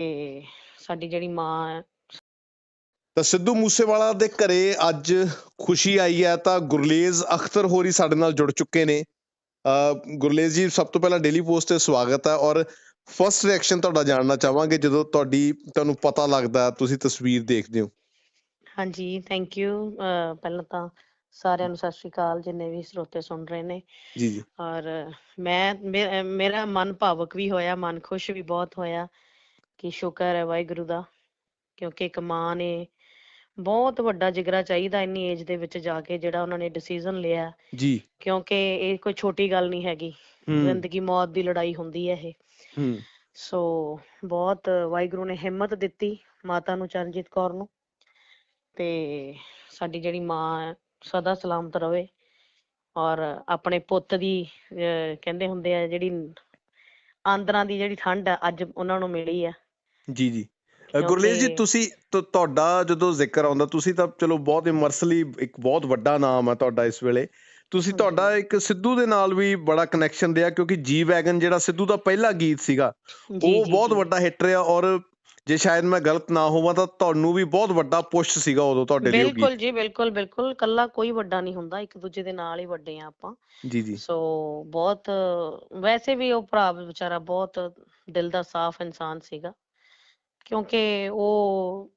ਤੇ ਸਾਡੀ ਜਿਹੜੀ ਮਾਂ ਤਾਂ ਸਿੱਧੂ ਮੂਸੇਵਾਲਾ ਦੇ ਘਰੇ ਅੱਜ ਖੁਸ਼ੀ ਆਈ ਹੈ ਤਾਂ ਗੁਰਲੇਜ਼ ਅਖਤਰ ਹੋਰੀ ਸਾਡੇ ਨਾਲ ਜੁੜ ਚੁੱਕੇ ਨੇ। ਅ ਗੁਰਲੇਜ਼ ਜੀ ਸਭ ਤੋਂ ਪਹਿਲਾਂ ਡੇਲੀ ਪੋਸਟ ਤੇ ਸਵਾਗਤ ਹੈ ਔਰ ਫਰਸਟ ਰਿਐਕਸ਼ਨ ਤੁਹਾਡਾ ਜਾਣਨਾ ਚਾਹਾਂਗੇ ਜਦੋਂ ਤੁਹਾਡੀ ਤੁਹਾਨੂੰ ਪਤਾ ਲੱਗਦਾ ਤੁਸੀਂ ਤਸਵੀਰ ਦੇਖਦੇ ਹੋ। ਹਾਂਜੀ ਥੈਂਕ ਯੂ ਪਹਿਲਾਂ ਤਾਂ ਸਾਰਿਆਂ ਨੂੰ ਸਤਿ ਸ਼੍ਰੀ ਅਕਾਲ ਜਿੰਨੇ ਵੀ ਸਰੋਤੇ ਸੁਣ ਰਹੇ ਨੇ। ਜੀ ਜੀ। ਔਰ ਮੈਂ ਮੇਰਾ ਮਨ ਭਾਵਕ ਵੀ ਹੋਇਆ ਮਨ ਖੁਸ਼ ਵੀ ਬਹੁਤ ਹੋਇਆ। ਕਿ ਸ਼ੁਕਰ ਹੈ ਵਾਹਿਗੁਰੂ ਦਾ ਕਿਉਂਕਿ ਇੱਕ ਮਾਂ ਨੇ ਬਹੁਤ ਵੱਡਾ ਜਿਗਰਾ ਚਾਹੀਦਾ ਇੰਨੀ ਏਜ ਦੇ ਵਿੱਚ ਜਾ ਕੇ ਜਿਹੜਾ ਉਹਨਾਂ ਨੇ ਡਿਸੀਜਨ ਲਿਆ। ਜੀ। ਕਿਉਂਕਿ ਇਹ ਕੋਈ ਛੋਟੀ ਗੱਲ ਨਹੀਂ ਹੈਗੀ। ਜ਼ਿੰਦਗੀ ਮੌਤ ਦੀ ਲੜਾਈ ਹੁੰਦੀ ਹੈ ਇਹ। ਹੂੰ। ਸੋ ਬਹੁਤ ਵਾਹਿਗੁਰੂ ਨੇ ਹਿੰਮਤ ਦਿੱਤੀ ਮਾਤਾ ਨੂੰ ਚਰਨਜੀਤ ਕੌਰ ਨੂੰ। ਤੇ ਸਾਡੀ ਜਿਹੜੀ ਮਾਂ ਸਦਾ ਸਲਾਮਤ ਰਵੇ। ਔਰ ਆਪਣੇ ਪੁੱਤ ਦੀ ਕਹਿੰਦੇ ਹੁੰਦੇ ਆ ਜਿਹੜੀ ਆਂਦਰਾਂ ਦੀ ਜਿਹੜੀ ਠੰਡ ਆ ਅੱਜ ਉਹਨਾਂ ਨੂੰ ਮਿਲੀ ਆ। ਜੀ ਜੀ। ਅ, ਗੁਰਲੇਜ਼ ਜੀ ਤੁਸੀਂ ਤੁਹਾਡਾ ਜਦੋਂ ਜ਼ਿਕਰ ਆਉਂਦਾ ਤੁਸੀਂ ਤਾਂ ਚਲੋ ਬਹੁਤ ਇਮਰਸਲੀ ਇੱਕ ਬਹੁਤ ਵੱਡਾ ਨਾਮ ਹੈ ਤੁਹਾਡਾ ਇਸ ਵੇਲੇ। ਤੁਸੀਂ। ਤੁਹਾਡਾ ਇੱਕ ਸਿੱਧੂ ਦੇ ਨਾਲ ਵੀ ਬੜਾ ਕਨੈਕਸ਼ਨ ਰਿਹਾ ਕਿਉਂਕਿ ਜੀ ਵੈਗਨ ਜਿਹੜਾ ਸਿੱਧੂ ਦਾ ਪਹਿਲਾ ਗੀਤ ਸੀਗਾ ਉਹ ਬਹੁਤ। ਵੱਡਾ ਹਿੱਟ ਰਿਹਾ ਔਰ ਜੇ ਸ਼ਾਇਦ ਮੈਂ ਗਲਤ ਨਾ ਹੋਵਾਂ ਤਾਂ ਤੁਹਾਨੂੰ ਵੀ ਬਹੁਤ ਵੱਡਾ ਪੁਸ਼ ਸੀਗਾ ਉਦੋਂ ਤੁਹਾਡੇ ਲਈ ਬਿਲਕੁਲ ਜੀ ਬਿਲਕੁਲ ਬਿਲਕੁਲ। ਕੱਲਾ ਕੋਈ ਵੱਡਾ ਨਹੀਂ ਹੁੰਦਾ ਇੱਕ ਦੂਜੇ ਦੇ ਨਾਲ ਹੀ ਵੱਡੇ ਆ ਆਪਾਂ। ਜੀ ਜੀ। ਸੋ ਬਹੁਤ ਵੈਸੇ ਵੀ ਉਹ ਭਰਾ ਵਿਚਾਰਾ ਬਹੁਤ ਦਿਲ ਦਾ ਸਾਫ਼ ਇਨਸਾਨ ਸੀਗਾ। ਕਿਉਂਕਿ ਉਹ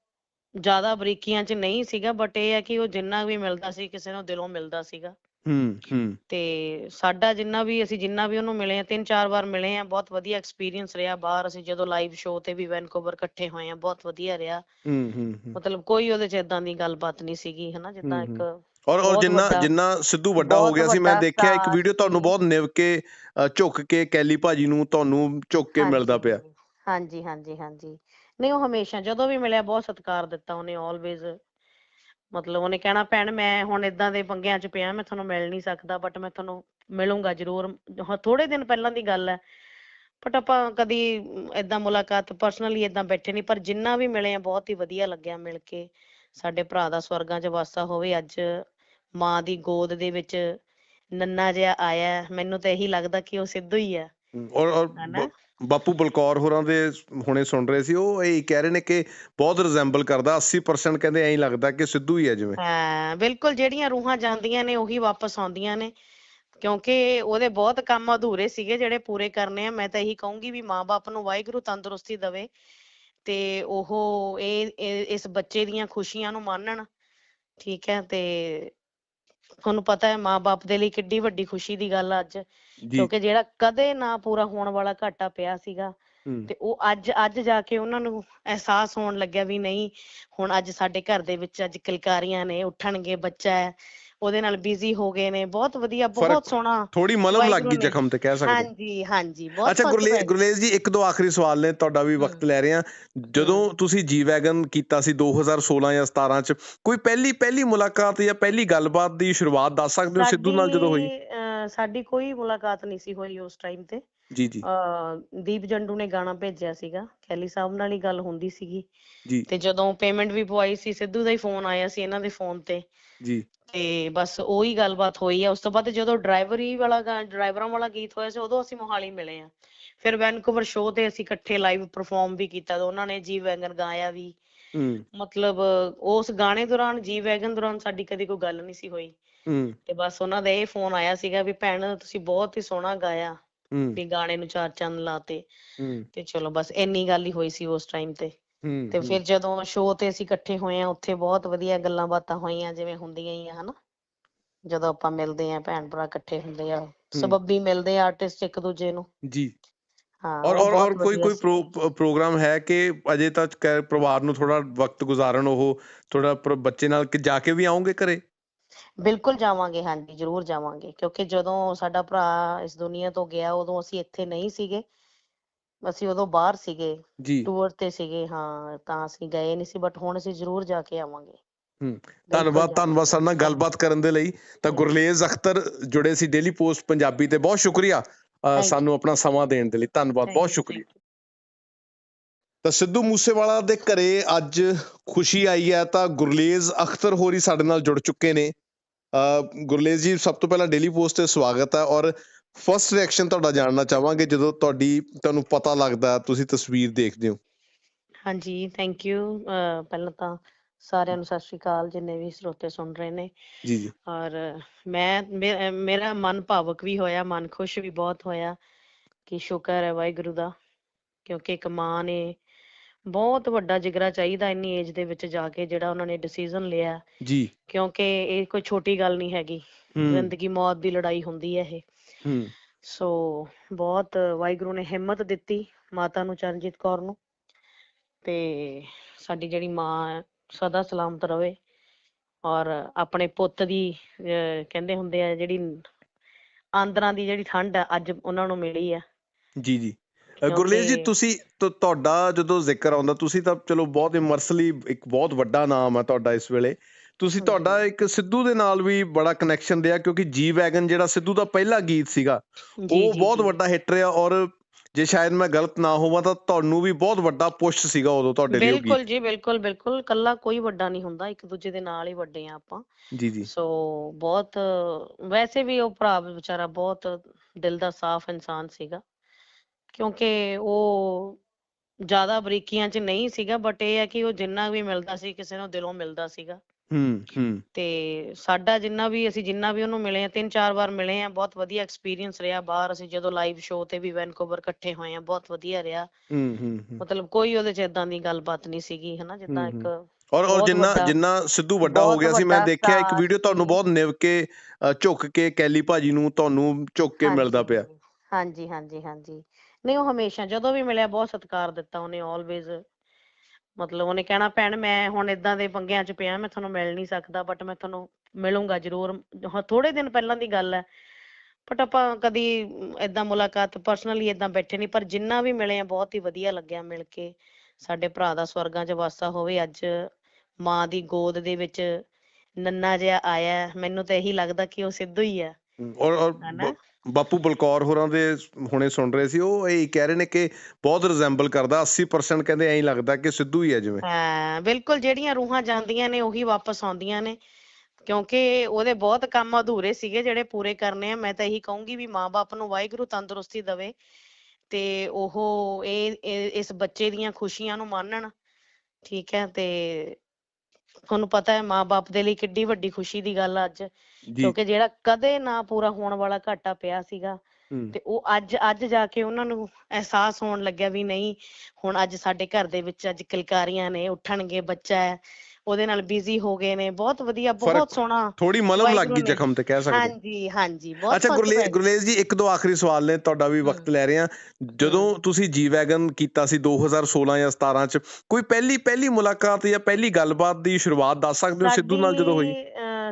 ਜ਼ਿਆਦਾ ਬਰੀਕੀਆਂ 'ਚ ਨਹੀਂ ਸੀਗਾ ਬਟ ਇਹ ਹੈ ਕਿ ਉਹ ਜਿੰਨਾ ਵੀ ਮਿਲਦਾ ਸੀ ਕਿਸੇ ਨੂੰ ਦਿਲੋਂ ਮਿਲਦਾ ਸੀਗਾ। ਹੂੰ ਹੂੰ। ਤੇ ਸਾਡਾ ਜਿੰਨਾ ਵੀ ਅਸੀਂ ਜਿੰਨਾ ਵੀ ਉਹਨੂੰ ਮਿਲੇ ਆ ਤਿੰਨ ਚਾਰ ਵਾਰ ਮਿਲੇ ਆ ਬਹੁਤ ਵਧੀਆ ਐਕਸਪੀਰੀਅੰਸ ਰਿਹਾ ਬਾਹਰ। ਅਸੀਂ ਜਦੋਂ ਲਾਈਵ ਸ਼ੋਅ ਤੇ ਵੀ ਵੈਨਕੂਵਰ ਇਕੱਠੇ ਹੋਏ ਆ ਬਹੁਤ ਵਧੀਆ ਰਿਹਾ। ਹੂੰ ਹੂੰ ਹੂੰ। ਮਤਲਬ ਕੋਈ ਉਹਦੇ 'ਚ ਇਦਾਂ ਦੀ ਗੱਲਬਾਤ ਨਹੀਂ ਸੀਗੀ ਹਨਾ ਜਿੱਦਾਂ ਇੱਕ ਔਰ ਔਰ ਜਿੰਨਾ ਜਿੰਨਾ ਸਿੱਧੂ ਵੱਡਾ ਹੋ ਗਿਆ ਸੀ ਮੈਂ ਦੇਖਿਆ ਇੱਕ ਵੀਡੀਓ ਤੁਹਾਨੂੰ। ਬਹੁਤ ਨਿਵ ਕੇ ਝੁੱਕ ਕੇ ਕੈਲੀ ਭਾਜੀ ਨੂੰ ਤੁਹਾਨੂੰ ਝੁੱਕ ਕੇ ਮਿਲਦਾ ਪਿਆ। ਹਾਂਜੀ ਹਾਂਜੀ ਹਾਂਜੀ। ਨਹੀਂ ਉਹ ਹਮੇਸ਼ਾ ਜਦੋਂ ਵੀ ਮਿਲਿਆ ਬਹੁਤ ਸਤਿਕਾਰ ਦਿੱਤਾ ਉਹਨੇ ਆਲਵੇਜ਼ ਮਤਲਬ ਉਹਨੇ ਕਹਿਣਾ ਭੈਣ ਮੈਂ ਹੁਣ ਇਦਾਂ ਦੇ ਪੰਗਿਆਂ 'ਚ ਪਿਆ ਮੈਂ ਤੁਹਾਨੂੰ ਮਿਲ ਨਹੀਂ ਸਕਦਾ ਬਟ ਮੈਂ ਤੁਹਾਨੂੰ ਮਿਲੂੰਗਾ ਜ਼ਰੂਰ। ਥੋੜੇ ਦਿਨ ਪਹਿਲਾਂ ਦੀ ਗੱਲ ਹੈ। ਬਟ ਆਪਾਂ ਕਦੀ ਇਦਾਂ ਮੁਲਾਕਾਤ ਪਰਸਨਲੀ ਇਦਾਂ ਬੈਠੇ ਨਹੀਂ ਪਰ ਜਿੰਨਾ ਵੀ ਮਿਲੇ ਆ ਬਹੁਤ ਹੀ ਵਧੀਆ ਲੱਗਿਆ ਮਿਲ ਕੇ। ਸਾਡੇ ਭਰਾ ਦਾ ਸਵਰਗਾਂ 'ਚ ਵਾਸਾ ਹੋਵੇ ਅੱਜ ਮਾਂ ਦੀ ਗੋਦ ਦੇ ਵਿੱਚ ਨੰਨਾ ਜਿਹਾ ਆਇਆ। ਮੈਨੂੰ ਤਾਂ ਇਹੀ ਲੱਗਦਾ ਕਿ ਉਹ ਸਿੱਧੂ ਹੀ ਆ। ਔਰ ਬਾਪੂ ਬਲਕੌਰ ਹੋਰਾਂ ਦੇ ਹੁਣੇ ਸੁਣ ਰਹੇ ਸੀ, ਉਹ ਇਹ ਕਹਿ ਰਹੇ ਨੇ ਕਿ ਬਹੁਤ ਰਿਜ਼ੈਂਬਲ ਕਰਦਾ 80% ਕਹਿੰਦੇ ਐਂ ਲੱਗਦਾ ਕਿ ਸਿੱਧੂ ਹੀ ਹੈ ਜਿਵੇਂ। ਹਾਂ, ਬਿਲਕੁਲ ਜਿਹੜੀਆਂ ਰੂਹਾਂ ਜਾਂਦੀਆਂ ਨੇ, ਉਹੀ ਵਾਪਸ ਆਉਂਦੀਆਂ ਨੇ। ਕਿਉਂਕਿ ਉਹਦੇ ਬਹੁਤ ਕੰਮ ਅਧੂਰੇ ਸੀਗੇ ਜਿਹੜੇ ਪੂਰੇ ਕਰਨੇ ਆ। ਮੈਂ ਤਾਂ ਇਹੀ ਕਹੂੰਗੀ ਵੀ ਮਾਂ-ਬਾਪ ਨੂੰ ਵਾਹਿਗੁਰੂ ਤੰਦਰੁਸਤੀ ਦੇਵੇ ਤੇ ਉਹ ਇਹ ਇਸ ਬੱਚੇ ਦੀਆਂ ਖੁਸ਼ੀਆਂ ਨੂੰ ਮਾਣਨ ਠੀਕ ਹੈ, ਤੇ ਤੁਹਾਨੂੰ ਪਤਾ ਹੈ ਮਾਂ-ਬਾਪ ਦੇ ਲਈ ਕਿੱਡੀ ਵੱਡੀ ਖੁਸ਼ੀ ਦੀ ਗੱਲ ਆ ਅੱਜ। ਕਿਉਂਕਿ ਜਿਹੜਾ ਕਦੇ ਨਾ ਪੂਰਾ ਹੋਣ ਵਾਲਾ ਘਾਟਾ ਪਿਆ ਸੀਗਾ ਤੇ ਉਹ ਅੱਜ ਅੱਜ ਜਾ ਕੇ ਉਹਨਾਂ ਨੂੰ ਅਹਿਸਾਸ ਹੋਣ ਲੱਗਿਆ ਵੀ ਨਹੀਂ ਹੁਣ ਅੱਜ ਸਾਡੇ ਘਰ ਦੇ ਵਿੱਚ ਅੱਜ ਕਿਲਕਾਰੀਆਂ ਨੇ ਉੱਠਣਗੇ ਬੱਚਾ ਹੈ। ਉਹਦੇ ਨਾਲ ਬਿਜ਼ੀ ਹੋ ਗਏ ਨੇ ਬਹੁਤ ਵਧੀਆ ਬਹੁਤ ਸੋਹਣਾ ਥੋੜੀ ਮਲਮ ਲੱਗ ਗਈ ਜ਼ਖਮ ਤੇ ਕਹਿ ਸਕਦੇ। ਹਾਂਜੀ ਹਾਂਜੀ ਬਹੁਤ ਅੱਛਾ ਫ਼ਰਕ ਗੁਰਲੇ ਪੈ- ਗੁਰਲੇਜ਼ ਜੀ ਇੱਕ ਦੋ ਆਖਰੀ ਸਵਾਲ ਨੇ ਤੁਹਾਡਾ ਵੀ ਵਕਤ। ਲੈ ਰਹੇ ਆ ਜਦੋਂ ਤੁਸੀਂ ਜੀ ਵੈਗਨ ਕੀਤਾ ਸੀ 2016 ਜਾਂ 17 ਚ ਕੋਈ ਪਹਿਲੀ ਪਹਿਲੀ ਮੁਲਾਕਾਤ ਜਾਂ ਪਹਿਲੀ ਗੱਲਬਾਤ ਦੀ ਸ਼ੁਰੂਆਤ ਦੱਸ ਸਕਦੇ ਹੋ ਸਿੱਧੂ ਨਾਲ ਜਦੋਂ ਹੋਈ? ਸਾਡੀ, ਕੋਈ ਮੁਲਾਕਾਤ ਨਹੀਂ ਸੀ ਹੋਈ ਉਸ ਟਾਈਮ ਤੇ। ਜੀ ਜੀ। ਦੀਪ ਜੰਡੂ ਨੇ ਗਾਣਾ ਭੇਜਿਆ ਸੀਗਾ ਕੈਲੀ ਸਾਹਿਬ ਨਾਲ ਹੀ ਗੱਲ ਹੁੰਦੀ ਸੀਗੀ। ਜੀ। ਤੇ ਜਦੋਂ ਪੇਮੈਂਟ ਵੀ ਪਵਾਈ ਸੀ ਸਿੱਧੂ ਦਾ ਹੀ ਫੋਨ ਆਇਆ ਸੀ ਇਹਨਾਂ ਦੇ ਫੋਨ ਤੇ। ਜੀ। ਤੇ ਬਸ ਉਹੀ ਗੱਲਬਾਤ ਹੋਈ ਆ। ਉਸ ਤੋਂ ਬਾਅਦ ਜਦੋਂ ਡਰਾਈਵਰੀ ਵਾਲਾ ਡਰਾਈਵਰਾਂ ਵਾਲਾ ਗੀਤ ਹੋਇਆ ਸੀ ਉਦੋਂ ਅਸੀਂ ਮੋਹਾਲੀ ਮਿਲੇ ਆ। ਫਿਰ ਵੈਨਕੂਵਰ ਸ਼ੋਅ ਤੇ ਅਸੀਂ ਇਕੱਠੇ ਲਾਈਵ ਪਰਫਾਰਮ ਵੀ ਕੀਤਾ ਤੇ ਉਹਨਾਂ ਨੇ ਜੀ ਵੈਗਨ ਗਾਇਆ ਵੀ। ਹੂੰ। ਮਤਲਬ ਉਸ ਗਾਣੇ ਦੌਰਾਨ ਜੀ ਵੈਗਨ ਦੌਰਾਨ ਸਾਡੀ ਕਦੀ ਕੋਈ ਗੱਲ ਨਹੀਂ ਸੀ ਹੋਈ। ਹੂੰ। ਤੇ ਬਸ ਉਹਨਾਂ ਦਾ ਇਹ ਫੋਨ ਆਇਆ ਸੀਗਾ ਵੀ ਭੈਣ ਤੁਸੀਂ ਬਹੁਤ ਹੀ ਸੋਹਣਾ ਗਾਇਆ ਵੀ ਗਾਣੇ ਨੂੰ ਚਾਰ ਚੰਨ ਲਾਤੇ ਤੇ। ਚਲੋ ਬਸ ਇੰਨੀ ਗੱਲ ਹੀ ਹੋਈ ਸੀ ਉਸ ਟਾਈਮ ਤੇ। ਤੇ ਫਿਰ ਜਦੋਂ ਸ਼ੋਅ ਤੇ ਅਸੀਂ ਇਕੱਠੇ ਹੋਏ ਆ ਉੱਥੇ ਬਹੁਤ ਵਧੀਆ ਗੱਲਾਂ ਬਾਤਾਂ ਹੋਈਆਂ ਜਿਵੇਂ ਹੁੰਦੀਆਂ ਹੀ ਆ ਹਨਾ? ਜਦੋਂ ਆਪਾਂ ਮਿਲਦੇ ਆ ਭੈਣ ਭਰਾ ਇਕੱਠੇ ਹੁੰਦੇ ਆ ਸਬੱਬੀ ਮਿਲਦੇ ਆ ਆਰਟਿਸਟ ਇੱਕ ਦੂਜੇ ਨੂੰ। ਜੀ। ਹਾਂ ਔਰ ਔਰ ਕੋਈ ਕੋਈ ਪ੍ਰੋਗਰਾਮ ਹੈ ਕਿ ਅਜੇ ਤੱਕ ਪਰਿਵਾਰ ਨੂੰ ਥੋੜਾ ਵਕਤ ਗੁਜ਼ਾਰਨ ਉਹ ਥੋੜਾ ਬੱਚੇ ਨਾਲ ਕਿ ਜਾ ਕੇ ਵੀ ਆਉਂਗੇ ਘਰੇ? ਬਿਲਕੁਲ ਜਾਵਾਂਗੇ ਹਾਂਜੀ ਜ਼ਰੂਰ ਜਾਵਾਂਗੇ ਕਿਉਂਕਿ ਜਦੋਂ ਸਾਡਾ ਭਰਾ ਇਸ ਦੁਨੀਆ ਤੋਂ ਗਿਆ ਉਦੋਂ ਅਸੀਂ ਇੱਥੇ ਨਹੀਂ ਸੀਗੇ। ਅਸੀਂ ਉਦੋਂ ਬਾਹਰ ਸੀਗੇ ਜੀ। ਟੂਰ ਤੇ ਸੀਗੇ ਹਾਂ ਤਾਂ ਅਸੀਂ ਗਏ ਨਹੀਂ ਸੀ ਬਟ ਹੁਣ ਅਸੀਂ ਜ਼ਰੂਰ ਜਾ ਕੇ ਆਵਾਂਗੇ। ਹੂੰ ਧੰਨਵਾਦ। ਧੰਨਵਾਦ ਸਰ ਨਾਲ ਗੱਲਬਾਤ ਕਰਨ ਦੇ ਲਈ। ਤਾਂ ਗੁਰਲੇਜ਼ ਅਖਤਰ ਜੁੜੇ ਸੀ ਡੇਲੀ ਪੋਸਟ ਪੰਜਾਬੀ ਤੇ ਬਹੁਤ ਸ਼ੁਕਰੀਆ. ਸਾਨੂੰ ਆਪਣਾ ਸਮਾਂ ਦੇਣ ਦੇ ਲਈ। ਧੰਨਵਾਦ ਬਹੁਤ ਸ਼ੁਕਰੀਆ. ਤਾਂ ਸਿੱਧੂ ਮੂਸੇਵਾਲਾ ਦੇ ਘਰੇ ਅੱਜ ਖੁਸ਼ੀ ਆਈ ਹੈ ਤਾਂ ਗੁਰਲੇਜ਼ ਅਖਤਰ ਹੋਰੀ ਸਾਡੇ ਨਾਲ ਜੁੜ ਚੁੱਕੇ ਨੇ। ਅ, ਗੁਰਲੇਜ਼ ਜੀ ਸਭ ਤੋਂ ਪਹਿਲਾਂ ਡੇਲੀ ਪੋਸਟ ਤੇ ਸਵਾਗਤ ਹੈ ਔਰ ਫਰਸਟ ਰਿਐਕਸ਼ਨ ਤੁਹਾਡਾ ਜਾਣਨਾ ਚਾਹਾਂਗੇ ਜਦੋਂ ਤੁਹਾਡੀ ਤੁਹਾਨੂੰ ਪਤਾ ਲੱਗਦਾ ਤੁਸੀਂ ਤਸਵੀਰ ਦੇਖਦੇ ਹੋ। ਹਾਂਜੀ ਥੈਂਕ ਯੂ ਪਹਿਲਾਂ ਤਾਂ ਸਾਰਿਆਂ ਨੂੰ ਸਤਿ ਸ਼੍ਰੀ ਅਕਾਲ ਜਿੰਨੇ ਵੀ ਸਰੋਤੇ ਸੁਣ ਰਹੇ ਨੇ। ਜੀ ਜੀ। ਔਰ ਮੈਂ ਮੇਰਾ ਮਨ ਭਾਵੁਕ ਵੀ ਹੋਇਆ ਮਨ ਖੁਸ਼ ਵੀ ਬਹੁਤ ਹੋਇਆ ਕਿ ਸ਼ੁਕਰ ਹੈ ਵਾਹਿਗੁਰੂ ਦਾ ਕਿਉਂਕਿ ਇੱਕ ਮਾਂ ਨੇ ਬਹੁਤ ਵੱਡਾ ਜਿਗਰਾ ਚਾਹੀਦਾ ਇੰਨੀ ਏਜ ਦੇ ਵਿੱਚ ਜਾ ਕੇ ਜਿਹੜਾ ਉਹਨਾਂ ਨੇ ਡਿਸੀਜਨ ਲਿਆ। ਜੀ। ਕਿਉਂਕਿ ਇਹ ਕੋਈ ਛੋਟੀ ਗੱਲ ਨਹੀਂ ਹੈਗੀ। ਜ਼ਿੰਦਗੀ ਮੌਤ ਦੀ ਲੜਾਈ ਹੁੰਦੀ ਹੈ ਇਹ। ਹੂੰ। ਸੋ ਬਹੁਤ ਵਾਹਿਗੁਰੂ ਨੇ ਹਿੰਮਤ ਦਿੱਤੀ ਮਾਤਾ ਨੂੰ ਚਰਨਜੀਤ ਕੌਰ ਨੂੰ। ਤੇ ਸਾਡੀ ਜਿਹੜੀ ਮਾਂ ਸਦਾ ਸਲਾਮਤ ਰਵੇ। ਔਰ ਆਪਣੇ ਪੁੱਤ ਦੀ ਕਹਿੰਦੇ ਹੁੰਦੇ ਆ ਜਿਹੜੀ ਆਂਦਰਾਂ ਦੀ ਜਿਹੜੀ ਠੰਡ ਆ ਅੱਜ ਉਹਨਾਂ ਨੂੰ ਮਿਲੀ ਆ। ਜੀ ਜੀ। ਗੁਰਲੇਸ ਜੀ ਤੁਸੀਂ ਤੁਹਾਡਾ ਜਦੋਂ ਜ਼ਿਕਰ ਆਉਂਦਾ ਤੁਸੀਂ ਤਾਂ ਚਲੋ ਬਹੁਤ ਇਮਰਸਲੀ ਇੱਕ ਬਹੁਤ ਵੱਡਾ ਨਾਮ ਹੈ ਤੁਹਾਡਾ ਇਸ ਵੇਲੇ। ਤੁਸੀਂ। ਤੁਹਾਡਾ ਇੱਕ ਸਿੱਧੂ ਦੇ ਨਾਲ ਵੀ ਬੜਾ ਕਨੈਕਸ਼ਨ ਰਿਹਾ ਕਿਉਂਕਿ ਜੀ ਵੈਗਨ ਜਿਹੜਾ ਸਿੱਧੂ ਦਾ ਪਹਿਲਾ ਗੀਤ ਸੀਗਾ ਉਹ ਬਹੁਤ। ਵੱਡਾ ਹਿੱਟ ਰਿਹਾ ਔਰ ਜੇ ਸ਼ਾਇਦ ਮੈਂ ਗਲਤ ਨਾ ਹੋਵਾਂ ਤਾਂ ਤੁਹਾਨੂੰ ਵੀ ਬਹੁਤ ਵੱਡਾ ਪੁਸ਼ ਸੀਗਾ ਉਦੋਂ ਤੁਹਾਡੇ ਲਈ ਬਿਲਕੁਲ ਜੀ ਬਿਲਕੁਲ ਬਿਲਕੁਲ। ਕੱਲਾ ਕੋਈ ਵੱਡਾ ਨਹੀਂ ਹੁੰਦਾ ਇੱਕ ਦੂਜੇ ਦੇ ਨਾਲ ਹੀ ਵੱਡੇ ਆ ਆਪਾਂ। ਜੀ ਜੀ। ਸੋ ਬਹੁਤ ਵੈਸੇ ਵੀ ਉਹ ਭਰਾ ਵਿਚਾਰਾ ਬਹੁਤ ਦਿਲ ਦਾ ਸਾਫ਼ ਇਨਸਾਨ ਸੀਗਾ ਕਿਉਂਕਿ ਉਹ ਜ਼ਿਆਦਾ ਬਰੀਕੀਆਂ 'ਚ ਨਹੀਂ ਸੀਗਾ ਬਟ ਇਹ ਹੈ ਕਿ ਉਹ ਜਿੰਨਾ ਵੀ ਮਿਲਦਾ ਸੀ ਕਿਸੇ ਨੂੰ ਦਿਲੋਂ ਮਿਲਦਾ ਸੀਗਾ। ਹੂੰ ਹੂੰ। ਤੇ ਸਾਡਾ ਜਿੰਨਾ ਵੀ ਅਸੀਂ ਜਿੰਨਾ ਵੀ ਉਹਨੂੰ ਮਿਲੇ ਆ ਤਿੰਨ ਚਾਰ ਵਾਰ ਮਿਲੇ ਆ ਬਹੁਤ ਵਧੀਆ ਐਕਸਪੀਰੀਅੰਸ ਰਿਹਾ ਬਾਹਰ। ਅਸੀਂ ਜਦੋਂ ਲਾਈਵ ਸ਼ੋਅ ਤੇ ਵੀ ਵੈਨਕੂਵਰ ਇਕੱਠੇ ਹੋਏ ਆ ਬਹੁਤ ਵਧੀਆ ਰਿਹਾ। ਹੂੰ ਹੂੰ। ਮਤਲਬ ਕੋਈ ਉਹਦੇ 'ਚ ਇਦਾਂ ਦੀ ਗੱਲਬਾਤ ਨਹੀਂ ਸੀਗੀ ਹਨਾ ਜਿੱਦਾਂ ਇੱਕ ਔਰ ਔਰ ਜਿੰਨਾ ਜਿੰਨਾ ਸਿੱਧੂ ਵੱਡਾ ਹੋ ਗਿਆ ਸੀ ਮੈਂ ਦੇਖਿਆ ਇੱਕ ਵੀਡੀਓ ਤੁਹਾਨੂੰ। ਬਹੁਤ ਨਿਵ ਕੇ ਝੁੱਕ ਕੇ ਕੈਲੀ ਭਾਜੀ ਨੂੰ ਤੁਹਾਨੂੰ ਝੁੱਕ ਕੇ ਮਿਲਦਾ ਪਿਆ। ਹਾਂਜੀ ਹਾਂਜੀ ਹਾਂਜੀ। ਨਹੀਂ ਉਹ ਹਮੇਸ਼ਾ ਜਦੋਂ ਵੀ ਮਿਲਿਆ ਬਹੁਤ ਸਤਿਕਾਰ ਦਿੱਤਾ ਉਹਨੇ ਆਲਵੇਜ਼ ਮਤਲਬ ਉਹਨੇ ਕਹਿਣਾ ਭੈਣ ਮੈਂ ਹੁਣ ਇਦਾਂ ਦੇ ਪੰਗਿਆਂ 'ਚ ਪਿਆ ਮੈਂ ਤੁਹਾਨੂੰ ਮਿਲ ਨਹੀਂ ਸਕਦਾ ਬਟ ਮੈਂ ਤੁਹਾਨੂੰ ਮਿਲੂੰਗਾ ਜ਼ਰੂਰ। ਹਾਂ ਥੋੜੇ ਦਿਨ ਪਹਿਲਾਂ ਦੀ ਗੱਲ ਹੈ। ਬਟ ਆਪਾਂ ਕਦੀ ਇਦਾਂ ਮੁਲਾਕਾਤ ਪਰਸਨਲੀ ਇਦਾਂ ਬੈਠੇ ਨਹੀਂ ਪਰ ਜਿੰਨਾ ਵੀ ਮਿਲੇ ਆ ਬਹੁਤ ਹੀ ਵਧੀਆ ਲੱਗਿਆ ਮਿਲ ਕੇ। ਸਾਡੇ ਭਰਾ ਦਾ ਸਵਰਗਾਂ 'ਚ ਵਾਸਾ ਹੋਵੇ ਅੱਜ ਮਾਂ ਦੀ ਗੋਦ ਦੇ ਵਿੱਚ ਨੰਨਾ ਜਿਹਾ ਆਇਆ। ਮੈਨੂੰ ਤਾਂ ਇਹੀ ਲੱਗਦਾ ਕਿ ਉਹ ਸਿੱਧੂ ਹੀ ਆ। ਔਰ ਬਾਪੂ ਬਲਕੌਰ ਹੋਰਾਂ ਦੇ ਹੁਣੇ ਸੁਣ ਰਹੇ ਸੀ, ਉਹ ਇਹ ਕਹਿ ਰਹੇ ਨੇ ਕਿ ਬਹੁਤ ਰਿਜ਼ੈਂਬਲ ਕਰਦਾ 80% ਕਹਿੰਦੇ ਐਂ ਲੱਗਦਾ ਕਿ ਸਿੱਧੂ ਹੀ ਹੈ ਜਿਵੇਂ। ਹਾਂ, ਬਿਲਕੁਲ ਜਿਹੜੀਆਂ ਰੂਹਾਂ ਜਾਂਦੀਆਂ ਨੇ ਉਹੀ ਵਾਪਸ ਆਉਂਦੀਆਂ ਨੇ, ਕਿਉਂਕਿ ਉਹਦੇ ਬਹੁਤ ਕੰਮ ਅਧੂਰੇ ਸੀਗੇ ਜਿਹੜੇ ਪੂਰੇ ਕਰਨੇ ਆ, ਮੈਂ ਤਾਂ ਇਹੀ ਕਹੂੰਗੀ ਵੀ ਮਾਂ-ਬਾਪ ਨੂੰ ਵਾਹਿਗੁਰੂ ਤੰਦਰੁਸਤੀ ਦੇਵੇ ਤੇ ਉਹ ਇਹ, ਇਹ- ਇਸ ਬੱਚੇ ਦੀਆਂ ਖੁਸ਼ੀਆਂ ਨੂੰ ਮਾਣਨ ਠੀਕ ਹੈ, ਤੇ ਤੁਹਾਨੂੰ ਪਤਾ ਹੈ ਮਾਂ-ਬਾਪ ਦੇ ਲਈ ਕਿੱਡੀ ਵੱਡੀ ਖੁਸ਼ੀ ਦੀ ਗੱਲ ਆ ਅੱਜ। ਕਿਉਂਕਿ ਜਿਹੜਾ ਕਦੇ ਨਾ ਪੂਰਾ ਹੋਣ ਵਾਲਾ ਘਾਟਾ ਪਿਆ ਸੀਗਾ ਤੇ ਉਹ ਅੱਜ ਅੱਜ ਜਾ ਕੇ ਉਹਨਾਂ ਨੂੰ ਅਹਿਸਾਸ ਹੋਣ ਲੱਗਿਆ ਵੀ ਨਹੀਂ ਹੁਣ ਅੱਜ ਸਾਡੇ ਘਰ ਦੇ ਵਿੱਚ ਅੱਜ ਕਿਲਕਾਰੀਆਂ ਨੇ ਉੱਠਣਗੇ ਬੱਚਾ ਹੈ। ਉਹਦੇ ਨਾਲ ਬਿਜ਼ੀ ਹੋ ਗਏ ਨੇ ਬਹੁਤ ਵਧੀਆ ਬਹੁਤ ਸੋਹਣਾ ਥੋੜੀ ਮਲਮ ਲੱਗ ਗਈ। ਜ਼ਖਮ ਤੇ ਕਹਿ ਸਕਦੇ। ਹਾਂਜੀ ਹਾਂਜੀ ਬਹੁਤ ਅੱਛਾ ਫ਼ਰਕ ਗੁਰਲੇ ਪੈ ਗਿਆ। ਗੁਰਲੇਸ ਜੀ ਇੱਕ ਦੋ ਆਖਰੀ ਸਵਾਲ ਨੇ ਤੁਹਾਡਾ ਵੀ ਵਕਤ ਲੈ ਰਹੇ ਹਾਂ ਜਦੋਂ ਤੁਸੀਂ ਜੀ ਵੈਗਨ ਕੀਤਾ ਸੀ 2016 ਜਾਂ 17 ਚ ਕੋਈ ਪਹਿਲੀ ਪਹਿਲੀ ਮੁਲਾਕਾਤ ਜਾਂ ਪਹਿਲੀ ਗੱਲਬਾਤ ਦੀ ਸ਼ੁਰੂਆਤ ਦੱਸ ਸਕਦੇ ਹੋ ਸਿੱਧੂ ਨਾਲ ਜਦੋਂ ਹੋਈ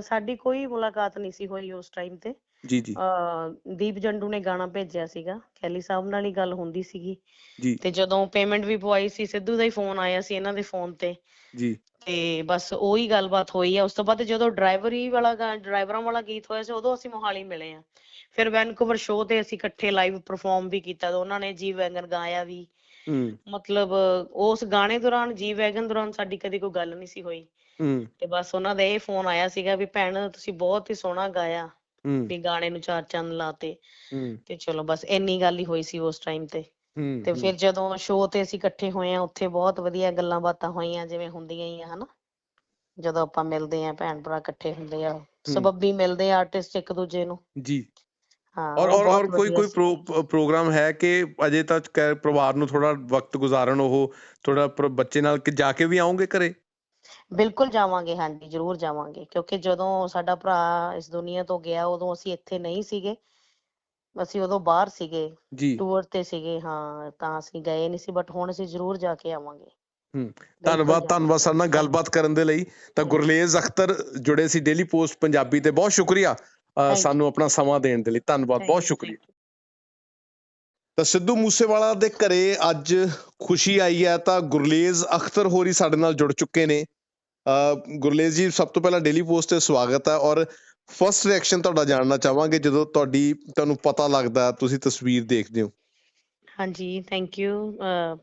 ਸਾਡੀ ਕੋਈ ਮੁਲਾਕਾਤ ਨਹੀਂ ਸੀ ਹੋਈ ਉਸ ਟਾਈਮ ਤੇ ਜੀ ਜੀ। ਅਹ, ਦੀਪ ਜੰਡੂ ਨੇ ਗਾਣਾ ਭੇਜਿਆ ਸੀਗਾ। ਕੈਲੀ ਸਾਹਿਬ ਨਾਲ ਹੀ ਗੱਲ ਹੁੰਦੀ ਸੀਗੀ। ਜੀ। ਤੇ ਜਦੋਂ ਪੇਮੈਂਟ ਵੀ ਪਵਾਈ ਸੀ ਸਿੱਧੂ ਦਾ ਹੀ ਫੋਨ ਆਇਆ ਸੀ ਇਹਨਾਂ ਦੇ ਫੋਨ ਤੇ। ਜੀ। ਤੇ ਬਸ ਉਹੀ ਗੱਲਬਾਤ ਹੋਈ ਆ। ਉਸ ਤੋਂ ਬਾਅਦ ਜਦੋਂ ਡਰਾਈਵਰੀ ਵਾਲਾ ਗਾ- ਡਰਾਈਵਰਾਂ ਵਾਲਾ ਗੀਤ ਹੋਇਆ ਸੀ ਉਦੋਂ ਅਸੀਂ ਮੋਹਾਲੀ ਮਿਲੇ ਆ। ਫਿਰ ਵੈਨਕੂਵਰ ਸ਼ੋਅ ਤੇ ਅਸੀਂ ਇਕੱਠੇ ਲਾਈਵ ਪਰਫਾਰਮ ਵੀ ਕੀਤਾ ਤੇ ਉਹਨਾਂ ਨੇ ਜੀ ਵੈਗਨ ਗਾਇਆ ਵੀ। ਹੂੰ। ਮਤਲਬ ਉਸ ਗਾਣੇ ਦੌਰਾਨ ਜੀ ਵੈਗਨ ਦੌਰਾਨ ਸਾਡੀ ਕਦੀ ਕੋਈ ਗੱਲ ਨਹੀਂ ਸੀ ਹੋਈ। ਹੂੰ। ਤੇ ਬਸ ਉਹਨਾਂ ਦਾ ਇਹ ਫੋਨ ਆਇਆ ਸੀਗਾ ਵੀ ਭੈਣ ਤੁਸੀਂ ਬਹੁਤ ਹੀ ਸੋਹਣਾ ਗਾਇਆ। ਹੂੰ। ਵੀ ਗਾਣੇ ਨੂੰ ਚਾਰ ਚੰਨ ਲਾਤੇ ਹੂੰ। ਤੇ ਚਲੋ ਬਸ ਇੰਨੀ ਗੱਲ ਹੀ ਹੋਈ ਸੀ ਉਸ ਟਾਈਮ ਤੇ। ਹੂੰ ਤੇ ਫਿਰ ਜਦੋਂ ਸ਼ੋਅ ਤੇ ਅਸੀਂ ਇਕੱਠੇ ਹੋਏ ਆ ਉੱਥੇ ਬਹੁਤ ਵਧੀਆ ਗੱਲਾਂ ਬਾਤਾਂ ਹੋਈਆਂ ਜਿਵੇਂ ਹੁੰਦੀਆਂ ਹੀ ਆ ਹਨਾ। ਜਦੋਂ ਆਪਾਂ ਮਿਲਦੇ ਆ ਭੈਣ ਭਰਾ ਇਕੱਠੇ ਹੁੰਦੇ ਆ ਸਬੱਬੀ ਮਿਲਦੇ ਆ ਆਰਟਿਸਟ ਇੱਕ ਦੂਜੇ ਨੂੰ। ਜੀ। ਹਾਂ ਔਰ ਔਰ ਕੋਈ ਕੋਈ ਪ੍ਰੋਗਰਾਮ ਹੈ ਕਿ ਅਜੇ ਤੱਕ ਪਰਿਵਾਰ ਨੂੰ ਥੋੜਾ ਵਕਤ ਗੁਜ਼ਾਰਨ ਉਹ ਥੋੜਾ ਬੱਚੇ ਨਾਲ ਜਾ ਕੇ ਵੀ ਆਉਂਗੇ ਘਰੇ? ਬਿਲਕੁਲ ਜਾਵਾਂਗੇ ਹਾਂਜੀ ਜ਼ਰੂਰ ਜਾਵਾਂਗੇ ਕਿਉਂਕਿ ਜਦੋਂ ਸਾਡਾ ਭਰਾ ਇਸ ਦੁਨੀਆ ਤੋਂ ਗਿਆ ਉਦੋਂ ਅਸੀਂ ਇੱਥੇ ਨਹੀਂ ਸੀਗੇ। ਅਸੀਂ ਉਦੋਂ ਬਾਹਰ ਸੀਗੇ ਜੀ। ਟੂਰ ਤੇ ਸੀਗੇ ਹਾਂ ਤਾਂ ਅਸੀਂ ਗਏ ਨਹੀਂ ਸੀ ਬਟ ਹੁਣ ਅਸੀਂ ਜ਼ਰੂਰ ਜਾ ਕੇ ਆਵਾਂਗੇ। ਹੂੰ ਧੰਨਵਾਦ ਧੰਨਵਾਦ ਸਾਡੇ ਨਾਲ ਗੱਲਬਾਤ ਕਰਨ ਦੇ ਲਈ। ਤਾਂ ਗੁਰਲੇਜ਼ ਅਖਤਰ ਜੁੜੇ ਸੀ ਡੇਲੀ ਪੋਸਟ ਪੰਜਾਬੀ ਤੇ ਬਹੁਤ ਸ਼ੁਕਰੀਆ ਅ. ਸਾਨੂੰ ਆਪਣਾ ਸਮਾਂ ਦੇਣ ਦੇ ਲਈ। ਧੰਨਵਾਦ ਬਹੁਤ ਸ਼ੁਕਰੀਆ. ਤਾਂ ਸਿੱਧੂ ਮੂਸੇਵਾਲਾ ਦੇ ਘਰੇ ਅੱਜ ਖੁਸ਼ੀ ਆਈ ਹੈ ਤਾਂ ਗੁਰਲੇਜ਼ ਅਖਤਰ ਹੋਰੀ ਸਾਡੇ ਨਾਲ ਜੁੜ ਚੁੱਕੇ ਨੇ। ਅ, ਗੁਰਲੇਜ਼ ਜੀ ਸਭ ਤੋਂ ਪਹਿਲਾਂ ਡੇਲੀ ਪੋਸਟ ਤੇ ਸਵਾਗਤ ਹੈ ਔਰ ਫਰਸਟ ਰਿਐਕਸ਼ਨ ਤੁਹਾਡਾ ਜਾਣਨਾ ਚਾਹਾਂਗੇ ਜਦੋਂ ਤੁਹਾਡੀ ਤੁਹਾਨੂੰ ਪਤਾ ਲੱਗਦਾ ਤੁਸੀਂ ਤਸਵੀਰ ਦੇਖਦੇ ਹੋ। ਹਾਂਜੀ ਥੈਂਕ ਯੂ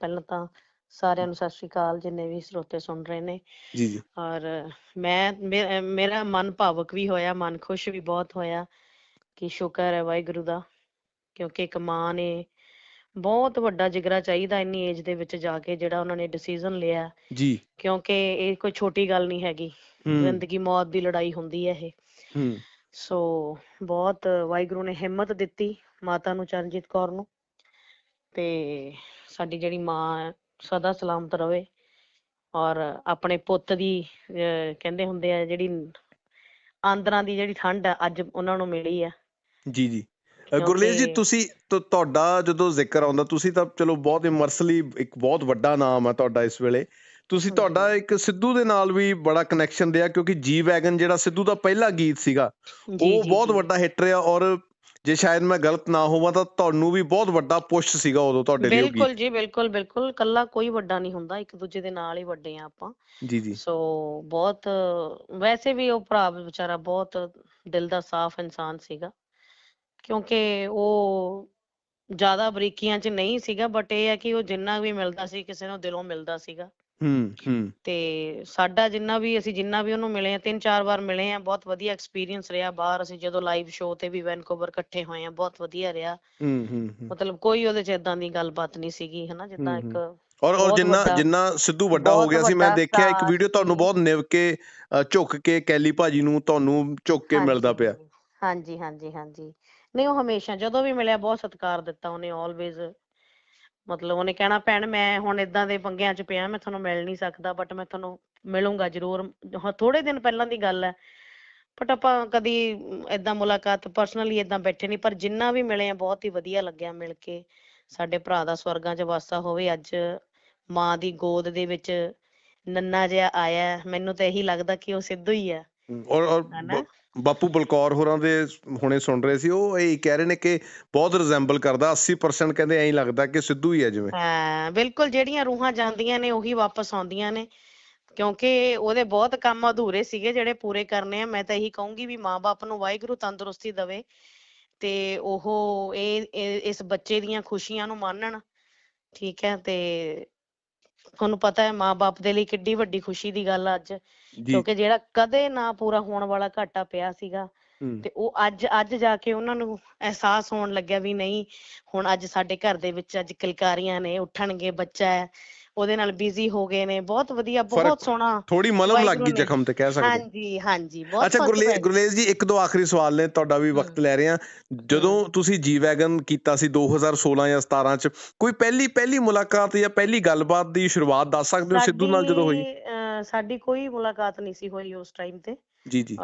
ਪਹਿਲਾਂ ਤਾਂ ਸਾਰਿਆਂ ਨੂੰ ਸਤਿ ਸ਼੍ਰੀ ਅਕਾਲ ਜਿੰਨੇ ਵੀ ਸਰੋਤੇ ਸੁਣ ਰਹੇ ਨੇ। ਜੀ ਜੀ। ਔਰ ਮੈਂ ਮੇਰਾ ਮਨ ਭਾਵੁਕ ਵੀ ਹੋਇਆ ਮਨ ਖੁਸ਼ ਵੀ ਬਹੁਤ ਹੋਇਆ ਕਿ ਸ਼ੁਕਰ ਹੈ ਵਾਹਿਗੁਰੂ ਦਾ ਕਿਉਂਕਿ ਇੱਕ ਮਾਂ ਨੇ ਬਹੁਤ ਵੱਡਾ ਜਿਗਰਾ ਚਾਹੀਦਾ ਇੰਨੀ ਏਜ ਦੇ ਵਿੱਚ ਜਾ ਕੇ ਜਿਹੜਾ ਉਹਨਾਂ ਨੇ ਡਿਸੀਜਨ ਲਿਆ। ਜੀ। ਕਿਉਂਕਿ ਇਹ ਕੋਈ ਛੋਟੀ ਗੱਲ ਨਹੀਂ ਹੈਗੀ। ਹੂੰ। ਜ਼ਿੰਦਗੀ ਮੌਤ ਦੀ ਲੜਾਈ ਹੁੰਦੀ ਹੈ ਇਹ। ਹੂੰ। ਸੋ ਬਹੁਤ ਵਾਹਿਗੁਰੂ ਨੇ ਹਿੰਮਤ ਦਿੱਤੀ ਮਾਤਾ ਨੂੰ ਚਰਨਜੀਤ ਕੌਰ ਨੂੰ। ਤੇ ਸਾਡੀ ਜਿਹੜੀ ਮਾਂ ਹੈ, ਸਦਾ ਸਲਾਮਤ ਰਵੇ। ਔਰ ਆਪਣੇ ਪੁੱਤ ਦੀ ਅਹ, ਕਹਿੰਦੇ ਹੁੰਦੇ ਆ ਜਿਹੜੀ ਆਂਦਰਾਂ ਦੀ ਜਿਹੜੀ ਠੰਡ ਆ ਅੱਜ ਉਹਨਾਂ ਨੂੰ ਮਿਲੀ ਆ। ਜੀ ਜੀ। ਅ, ਗੁਰਲੇਸ ਜੀ ਤੁਸੀਂ ਤੁਹਾਡਾ ਜਦੋਂ ਜ਼ਿਕਰ ਆਉਂਦਾ ਤੁਸੀਂ ਤਾਂ ਚਲੋ ਬਹੁਤ ਇਮਰਸਲੀ ਇੱਕ ਬਹੁਤ ਵੱਡਾ ਨਾਮ ਹੈ ਤੁਹਾਡਾ ਇਸ ਵੇਲੇ। ਤੁਸੀਂ। ਤੁਹਾਡਾ ਇੱਕ ਸਿੱਧੂ ਦੇ ਨਾਲ ਵੀ ਬੜਾ ਕਨੈਕਸ਼ਨ ਰਿਹਾ ਕਿਉਂਕਿ ਜੀ ਵੈਗਨ ਜਿਹੜਾ ਸਿੱਧੂ ਦਾ ਪਹਿਲਾ ਗੀਤ ਸੀਗਾ ਉਹ ਬਹੁਤ। ਵੱਡਾ ਹਿੱਟ ਰਿਹਾ ਔਰ ਜੇ ਸ਼ਾਇਦ ਮੈਂ ਗਲਤ ਨਾ ਹੋਵਾਂ ਤਾਂ ਤੁਹਾਨੂੰ ਵੀ ਬਹੁਤ ਵੱਡਾ ਪੁਸ਼ ਸੀਗਾ ਉਦੋਂ ਤੁਹਾਡੇ ਲਈ ਬਿਲਕੁਲ ਜੀ ਬਿਲਕੁਲ ਬਿਲਕੁਲ। ਕੱਲਾ ਕੋਈ ਵੱਡਾ ਨਹੀਂ ਹੁੰਦਾ ਇੱਕ ਦੂਜੇ ਦੇ ਨਾਲ ਹੀ ਵੱਡੇ ਆ ਆਪਾਂ। ਜੀ ਜੀ। ਸੋ ਬਹੁਤ ਵੈਸੇ ਵੀ ਉਹ ਭਰਾ ਵਿਚਾਰਾ ਬਹੁਤ ਦਿਲ ਦਾ ਸਾਫ਼ ਇਨਸਾਨ ਸੀਗਾ। ਕਿਉਂਕਿ ਉਹ ਜ਼ਿਆਦਾ ਬਰੀਕੀਆਂ 'ਚ ਨਹੀਂ ਸੀਗਾ ਬਟ ਇਹ ਹੈ ਕਿ ਉਹ ਜਿੰਨਾ ਵੀ ਮਿਲਦਾ ਸੀ ਕਿਸੇ ਨੂੰ ਦਿਲੋਂ ਮਿਲਦਾ ਸੀਗਾ। ਹੂੰ ਹੂੰ। ਤੇ ਸਾਡਾ ਜਿੰਨਾ ਵੀ ਅਸੀਂ ਜਿੰਨਾ ਵੀ ਉਹਨੂੰ ਮਿਲੇ ਆ ਤਿੰਨ ਚਾਰ ਵਾਰ ਮਿਲੇ ਆ ਬਹੁਤ ਵਧੀਆ ਐਕਸਪੀਰੀਅੰਸ ਰਿਹਾ ਬਾਹਰ। ਅਸੀਂ ਜਦੋਂ ਲਾਈਵ ਸ਼ੋਅ ਤੇ ਵੀ ਵੈਨਕੂਵਰ ਇਕੱਠੇ ਹੋਏ ਆ ਬਹੁਤ ਵਧੀਆ ਰਿਹਾ। ਹੂੰ ਹੂੰ ਹੂੰ। ਮਤਲਬ ਕੋਈ ਉਹਦੇ 'ਚ ਇਦਾਂ ਦੀ ਗੱਲਬਾਤ ਨਹੀਂ ਸੀਗੀ ਹਨਾ ਜਿੱਦਾਂ ਇੱਕ ਔਰ ਔਰ ਜਿੰਨਾ ਜਿੰਨਾ ਸਿੱਧੂ ਵੱਡਾ ਹੋ ਗਿਆ ਸੀ ਮੈਂ ਦੇਖਿਆ ਇੱਕ ਵੀਡੀਓ ਤੁਹਾਨੂੰ। ਬਹੁਤ ਨਿਵ ਕੇ ਝੁੱਕ ਕੇ ਕੈਲੀ ਭਾਜੀ ਨੂੰ ਤੁਹਾਨੂੰ ਝੁੱਕ ਕੇ ਮਿਲਦਾ ਪਿਆ। ਹਾਂਜੀ ਹਾਂਜੀ ਹਾਂਜੀ। ਨਹੀਂ ਉਹ ਹਮੇਸ਼ਾ ਜਦੋਂ ਵੀ ਮਿਲਿਆ ਬਹੁਤ ਸਤਿਕਾਰ ਦਿੱਤਾ ਉਹਨੇ ਆਲਵੇਜ਼ ਮਤਲਬ ਉਹਨੇ ਕਹਿਣਾ ਭੈਣ ਮੈਂ ਹੁਣ ਇਦਾਂ ਦੇ ਪੰਗਿਆਂ 'ਚ ਪਿਆ ਮੈਂ ਤੁਹਾਨੂੰ ਮਿਲ ਨਹੀਂ ਸਕਦਾ ਬਟ ਮੈਂ ਤੁਹਾਨੂੰ ਮਿਲੂੰਗਾ ਜ਼ਰੂਰ। ਥੋੜੇ ਦਿਨ ਪਹਿਲਾਂ ਦੀ ਗੱਲ ਹੈ। ਬਟ ਆਪਾਂ ਕਦੀ ਇਦਾਂ ਮੁਲਾਕਾਤ ਪਰਸਨਲੀ ਇਦਾਂ ਬੈਠੇ ਨਹੀਂ ਪਰ ਜਿੰਨਾ ਵੀ ਮਿਲੇ ਆ ਬਹੁਤ ਹੀ ਵਧੀਆ ਲੱਗਿਆ ਮਿਲ ਕੇ। ਸਾਡੇ ਭਰਾ ਦਾ ਸਵਰਗਾਂ 'ਚ ਵਾਸਾ ਹੋਵੇ ਅੱਜ ਮਾਂ ਦੀ ਗੋਦ ਦੇ ਵਿੱਚ ਨੰਨਾ ਜਿਹਾ ਆਇਆ। ਮੈਨੂੰ ਤਾਂ ਇਹੀ ਲੱਗਦਾ ਕਿ ਉਹ ਸਿੱਧੂ ਹੀ ਆ। ਔਰ ਬਾਪੂ ਬਲਕੌਰ ਹੋਰਾਂ ਦੇ ਹੁਣੇ ਸੁਣ ਰਹੇ ਸੀ, ਉਹ ਇਹ ਕਹਿ ਰਹੇ ਨੇ ਕਿ ਬਹੁਤ ਰਿਜ਼ੈਂਬਲ ਕਰਦਾ 80% ਕਹਿੰਦੇ ਐਂ ਲੱਗਦਾ ਕਿ ਸਿੱਧੂ ਹੀ ਹੈ ਜਿਵੇਂ। ਹਾਂ, ਬਿਲਕੁਲ ਜਿਹੜੀਆਂ ਰੂਹਾਂ ਜਾਂਦੀਆਂ ਨੇ, ਉਹੀ ਵਾਪਸ ਆਉਂਦੀਆਂ ਨੇ। ਕਿਉਂਕਿ ਉਹਦੇ ਬਹੁਤ ਕੰਮ ਅਧੂਰੇ ਸੀਗੇ ਜਿਹੜੇ ਪੂਰੇ ਕਰਨੇ ਆ। ਮੈਂ ਤਾਂ ਇਹੀ ਕਹੂੰਗੀ ਵੀ ਮਾਂ-ਬਾਪ ਨੂੰ ਵਾਹਿਗੁਰੂ ਤੰਦਰੁਸਤੀ ਦੇਵੇ ਤੇ ਉਹ ਇਹ ਇਸ ਬੱਚੇ ਦੀਆਂ ਖੁਸ਼ੀਆਂ ਨੂੰ ਮਾਣਨ ਠੀਕ ਹੈ, ਤੇ ਤੁਹਾਨੂੰ ਪਤਾ ਹੈ ਮਾਂ-ਬਾਪ ਦੇ ਲਈ ਕਿੱਡੀ ਵੱਡੀ ਖੁਸ਼ੀ ਦੀ ਗੱਲ ਆ ਅੱਜ। ਕਿਉਂਕਿ ਜਿਹੜਾ ਕਦੇ ਨਾ ਪੂਰਾ ਹੋਣ ਵਾਲਾ ਘਾਟਾ ਪਿਆ ਸੀਗਾ ਤੇ ਉਹ ਅੱਜ ਅੱਜ ਜਾ ਕੇ ਉਹਨਾਂ ਨੂੰ ਅਹਿਸਾਸ ਹੋਣ ਲੱਗਿਆ ਵੀ ਨਹੀਂ ਹੁਣ ਅੱਜ ਸਾਡੇ ਘਰ ਦੇ ਵਿੱਚ ਅੱਜ ਕਿਲਕਾਰੀਆਂ ਨੇ ਉੱਠਣਗੇ ਬੱਚਾ ਹੈ। ਉਹਦੇ ਨਾਲ ਬਿਜ਼ੀ ਹੋ ਗਏ ਨੇ ਬਹੁਤ ਵਧੀਆ ਬਹੁਤ ਸੋਹਣਾ ਥੋੜੀ ਮਲਮ ਲੱਗ ਗਈ ਜ਼ਖਮ ਤੇ ਕਹਿ ਸਕਦੇ। ਹਾਂਜੀ ਹਾਂਜੀ ਬਹੁਤ ਅੱਛਾ ਫ਼ਰਕ ਗੁਰਲੇ ਪੈ- ਗੁਰਲੇਸ ਜੀ ਇੱਕ ਦੋ ਆਖਰੀ ਸਵਾਲ ਨੇ ਤੁਹਾਡਾ ਵੀ ਵਕਤ। ਲੈ ਰਹੇ ਆ ਜਦੋਂ ਤੁਸੀਂ ਜੀ ਵੈਗਨ ਕੀਤਾ ਸੀ 2016 ਜਾਂ 17 ਚ ਕੋਈ ਪਹਿਲੀ ਪਹਿਲੀ ਮੁਲਾਕਾਤ ਜਾਂ ਪਹਿਲੀ ਗੱਲਬਾਤ ਦੀ ਸ਼ੁਰੂਆਤ ਦੱਸ ਸਕਦੇ ਹੋ ਸਿੱਧੂ ਨਾਲ ਜਦੋਂ ਹੋਈ? ਸਾਡੀ ਕੋਈ ਮੁਲਾਕਾਤ ਨਹੀਂ ਸੀ ਹੋਈ ਉਸ ਟਾਈਮ ਤੇ। ਜੀ ਜੀ।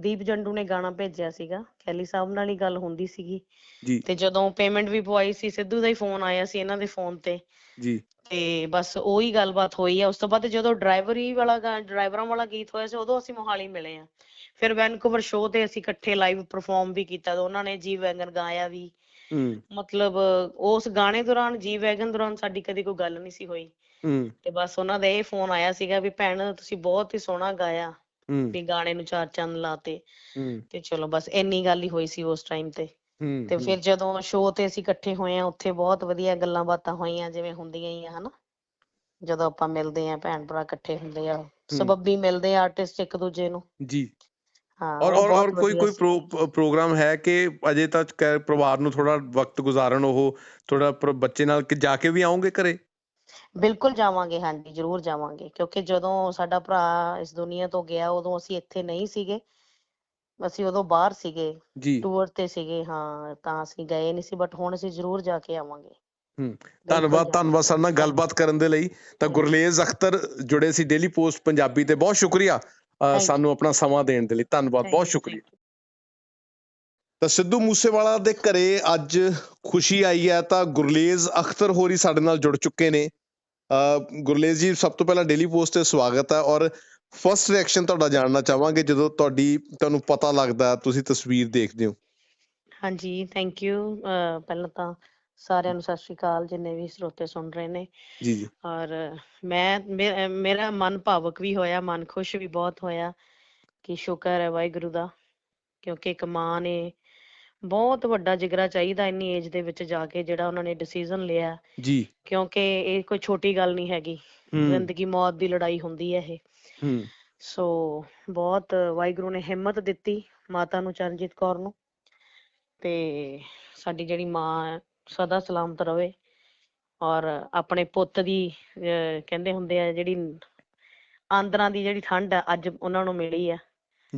ਦੀਪ ਜੰਡੂ ਨੇ ਗਾਣਾ ਭੇਜਿਆ ਸੀਗਾ। ਕੈਲੀ ਸਾਹਿਬ ਨਾਲ ਹੀ ਗੱਲ ਹੁੰਦੀ ਸੀਗੀ। ਜੀ। ਤੇ ਜਦੋਂ ਪੇਮੈਂਟ ਵੀ ਪਵਾਈ ਸੀ ਸਿੱਧੂ ਦਾ ਹੀ ਫੋਨ ਆਇਆ ਸੀ ਇਹਨਾਂ ਦੇ ਫੋਨ ਤੇ। ਜੀ। ਤੇ ਬਸ ਉਹੀ ਗੱਲਬਾਤ ਹੋਈ ਆ। ਉਸ ਤੋਂ ਬਾਅਦ ਜਦੋਂ ਡਰਾਈਵਰੀ ਵਾਲਾ ਡਰਾਈਵਰਾਂ ਵਾਲਾ ਗੀਤ ਹੋਇਆ ਸੀ ਉਦੋਂ ਅਸੀਂ ਮੋਹਾਲੀ ਮਿਲੇ ਆ। ਫਿਰ ਵੈਨਕੂਵਰ ਸ਼ੋਅ ਤੇ ਅਸੀਂ ਇਕੱਠੇ ਲਾਈਵ ਪਰਫਾਰਮ ਵੀ ਕੀਤਾ ਤੇ ਉਹਨਾਂ ਨੇ ਜੀ ਵੈਗਨ ਗਾਇਆ ਵੀ। ਹੂੰ। ਮਤਲਬ ਉਸ ਗਾਣੇ ਦੌਰਾਨ ਜੀ ਵੈਗਨ ਦੌਰਾਨ ਸਾਡੀ ਕਦੀ ਕੋਈ ਗੱਲ ਨਹੀਂ ਸੀ ਹੋਈ। ਹੂੰ। ਤੇ ਬਸ ਉਹਨਾਂ ਦਾ ਇਹ ਫੋਨ ਆਇਆ ਸੀਗਾ ਵੀ ਭੈਣ ਤੁਸੀਂ ਬਹੁਤ ਹੀ ਸੋਹਣਾ ਗਾਇਆ। ਹੂੰ। ਵੀ ਗਾਣੇ ਨੂੰ ਚਾਰ ਚੰਨ ਲਾਤੇ ਹੂੰ। ਤੇ ਚਲੋ ਬਸ ਇੰਨੀ ਗੱਲ ਹੀ ਹੋਈ ਸੀ ਉਸ ਟਾਈਮ ਤੇ। ਹੂੰ ਤੇ ਫਿਰ ਜਦੋਂ ਸ਼ੋਅ ਤੇ ਅਸੀਂ ਇਕੱਠੇ ਹੋਏ ਆ ਉੱਥੇ ਬਹੁਤ ਵਧੀਆ ਗੱਲਾਂ ਬਾਤਾਂ ਹੋਈਆਂ ਜਿਵੇਂ ਹੁੰਦੀਆਂ ਹੀ ਆ ਹਨਾ। ਜਦੋਂ ਆਪਾਂ ਮਿਲਦੇ ਆ ਭੈਣ ਭਰਾ ਇਕੱਠੇ ਹੁੰਦੇ ਆ ਸਬੱਬੀ ਮਿਲਦੇ ਆ ਆਰਟਿਸਟ ਇੱਕ ਦੂਜੇ ਨੂੰ। ਜੀ। ਹਾਂ ਔਰ ਔਰ ਕੋਈ ਕੋਈ ਸੀ। ਪ੍ਰੋ- ਪ੍ਰੋਗਰਾਮ ਹੈ ਕਿ ਅਜੇ ਤੱਕ ਪਰਿਵਾਰ ਨੂੰ ਥੋੜਾ ਵਕਤ ਗੁਜ਼ਾਰਨ ਉਹ ਥੋੜਾ ਬੱਚੇ ਨਾਲ ਕਿ ਜਾ ਕੇ ਵੀ ਆਉਂਗੇ ਘਰੇ? ਬਿਲਕੁਲ ਜਾਵਾਂਗੇ ਹਾਂਜੀ ਜ਼ਰੂਰ ਜਾਵਾਂਗੇ ਕਿਉਂਕਿ ਜਦੋਂ ਸਾਡਾ ਭਰਾ ਇਸ ਦੁਨੀਆ ਤੋਂ ਗਿਆ ਉਦੋਂ ਅਸੀਂ ਇੱਥੇ ਨਹੀਂ ਸੀਗੇ। ਅਸੀਂ ਉਦੋਂ ਬਾਹਰ ਸੀਗੇ ਜੀ। ਟੂਰ ਤੇ ਸੀਗੇ ਹਾਂ ਤਾਂ ਅਸੀਂ ਗਏ ਨਹੀਂ ਸੀ ਬਟ ਹੁਣ ਅਸੀਂ ਜ਼ਰੂਰ ਜਾ ਕੇ ਆਵਾਂਗੇ। ਹੂੰ ਧੰਨਵਾਦ। ਧੰਨਵਾਦ ਸਰ ਨਾਲ ਗੱਲਬਾਤ ਕਰਨ ਦੇ ਲਈ। ਤਾਂ ਗੁਰਲੇਜ਼ ਅਖਤਰ ਜੁੜੇ ਸੀ ਡੇਲੀ ਪੋਸਟ ਪੰਜਾਬੀ ਤੇ ਬਹੁਤ ਸ਼ੁਕਰੀਆ. ਸਾਨੂੰ ਆਪਣਾ ਸਮਾਂ ਦੇਣ ਦੇ ਲਈ। ਧੰਨਵਾਦ ਬਹੁਤ ਸ਼ੁਕਰੀਆ. ਤਾਂ ਸਿੱਧੂ ਮੂਸੇਵਾਲਾ ਦੇ ਘਰੇ ਅੱਜ ਖੁਸ਼ੀ ਆਈ ਹੈ ਤਾਂ ਗੁਰਲੇਜ਼ ਅਖਤਰ ਹੋਰੀ ਸਾਡੇ ਨਾਲ ਜੁੜ ਚੁੱਕੇ ਨੇ। ਗੁਰਲੇਜ਼ ਜੀ ਸਭ ਤੋਂ ਪਹਿਲਾਂ ਡੇਲੀ ਪੋਸਟ ਤੇ ਸਵਾਗਤ ਹੈ ਔਰ ਫਰਸਟ ਰਿਐਕਸ਼ਨ ਤੁਹਾਡਾ ਜਾਣਨਾ ਚਾਹਾਂਗੇ ਜਦੋਂ ਤੁਹਾਡੀ ਤੁਹਾਨੂੰ ਪਤਾ ਲੱਗਦਾ ਤੁਸੀਂ ਤਸਵੀਰ ਦੇਖਦੇ ਹੋ। ਹਾਂਜੀ ਥੈਂਕ ਯੂ ਪਹਿਲਾਂ ਤਾਂ ਸਾਰਿਆਂ ਨੂੰ ਸਤਿ ਸ਼੍ਰੀ ਅਕਾਲ ਜਿੰਨੇ ਵੀ ਸਰੋਤੇ ਸੁਣ ਰਹੇ ਨੇ। ਜੀ ਜੀ। ਔਰ ਮੈਂ ਮੇਰਾ ਮਨ ਭਾਵਕ ਵੀ ਹੋਇਆ ਮਨ ਖੁਸ਼ ਵੀ ਬਹੁਤ ਹੋਇਆ ਕਿ ਸ਼ੁਕਰ ਹੈ ਵਾਹਿਗੁਰੂ ਦਾ ਕਿਉਂਕਿ ਇੱਕ ਮਾਂ ਨੇ ਬਹੁਤ ਵੱਡਾ ਜਿਗਰਾ ਚਾਹੀਦਾ ਇੰਨੀ ਏਜ ਦੇ ਵਿੱਚ ਜਾ ਕੇ ਜਿਹੜਾ ਉਹਨਾਂ ਨੇ ਡਿਸੀਜਨ ਲਿਆ। ਜੀ। ਕਿਉਂਕਿ ਇਹ ਕੋਈ ਛੋਟੀ ਗੱਲ ਨਹੀਂ ਹੈਗੀ। ਹੂੰ। ਜ਼ਿੰਦਗੀ ਮੌਤ ਦੀ ਲੜਾਈ ਹੁੰਦੀ ਹੈ ਇਹ। ਹੂੰ। ਸੋ ਬਹੁਤ ਵਾਹਿਗੁਰੂ ਨੇ ਹਿੰਮਤ ਦਿੱਤੀ ਮਾਤਾ ਨੂੰ ਚਰਨਜੀਤ ਕੌਰ ਨੂੰ। ਤੇ ਸਾਡੀ ਜਿਹੜੀ ਮਾਂ ਹੈ, ਸਦਾ ਸਲਾਮਤ ਰਵੇ ਔਰ ਆਪਣੇ ਪੁੱਤ ਦੀ ਅਹ ਕਹਿੰਦੇ ਹੁੰਦੇ ਆ ਜਿਹੜੀ ਆਂਦਰਾਂ ਦੀ ਜਿਹੜੀ ਠੰਡ ਆ ਅੱਜ ਉਹਨਾਂ ਨੂੰ ਮਿਲੀ ਆ।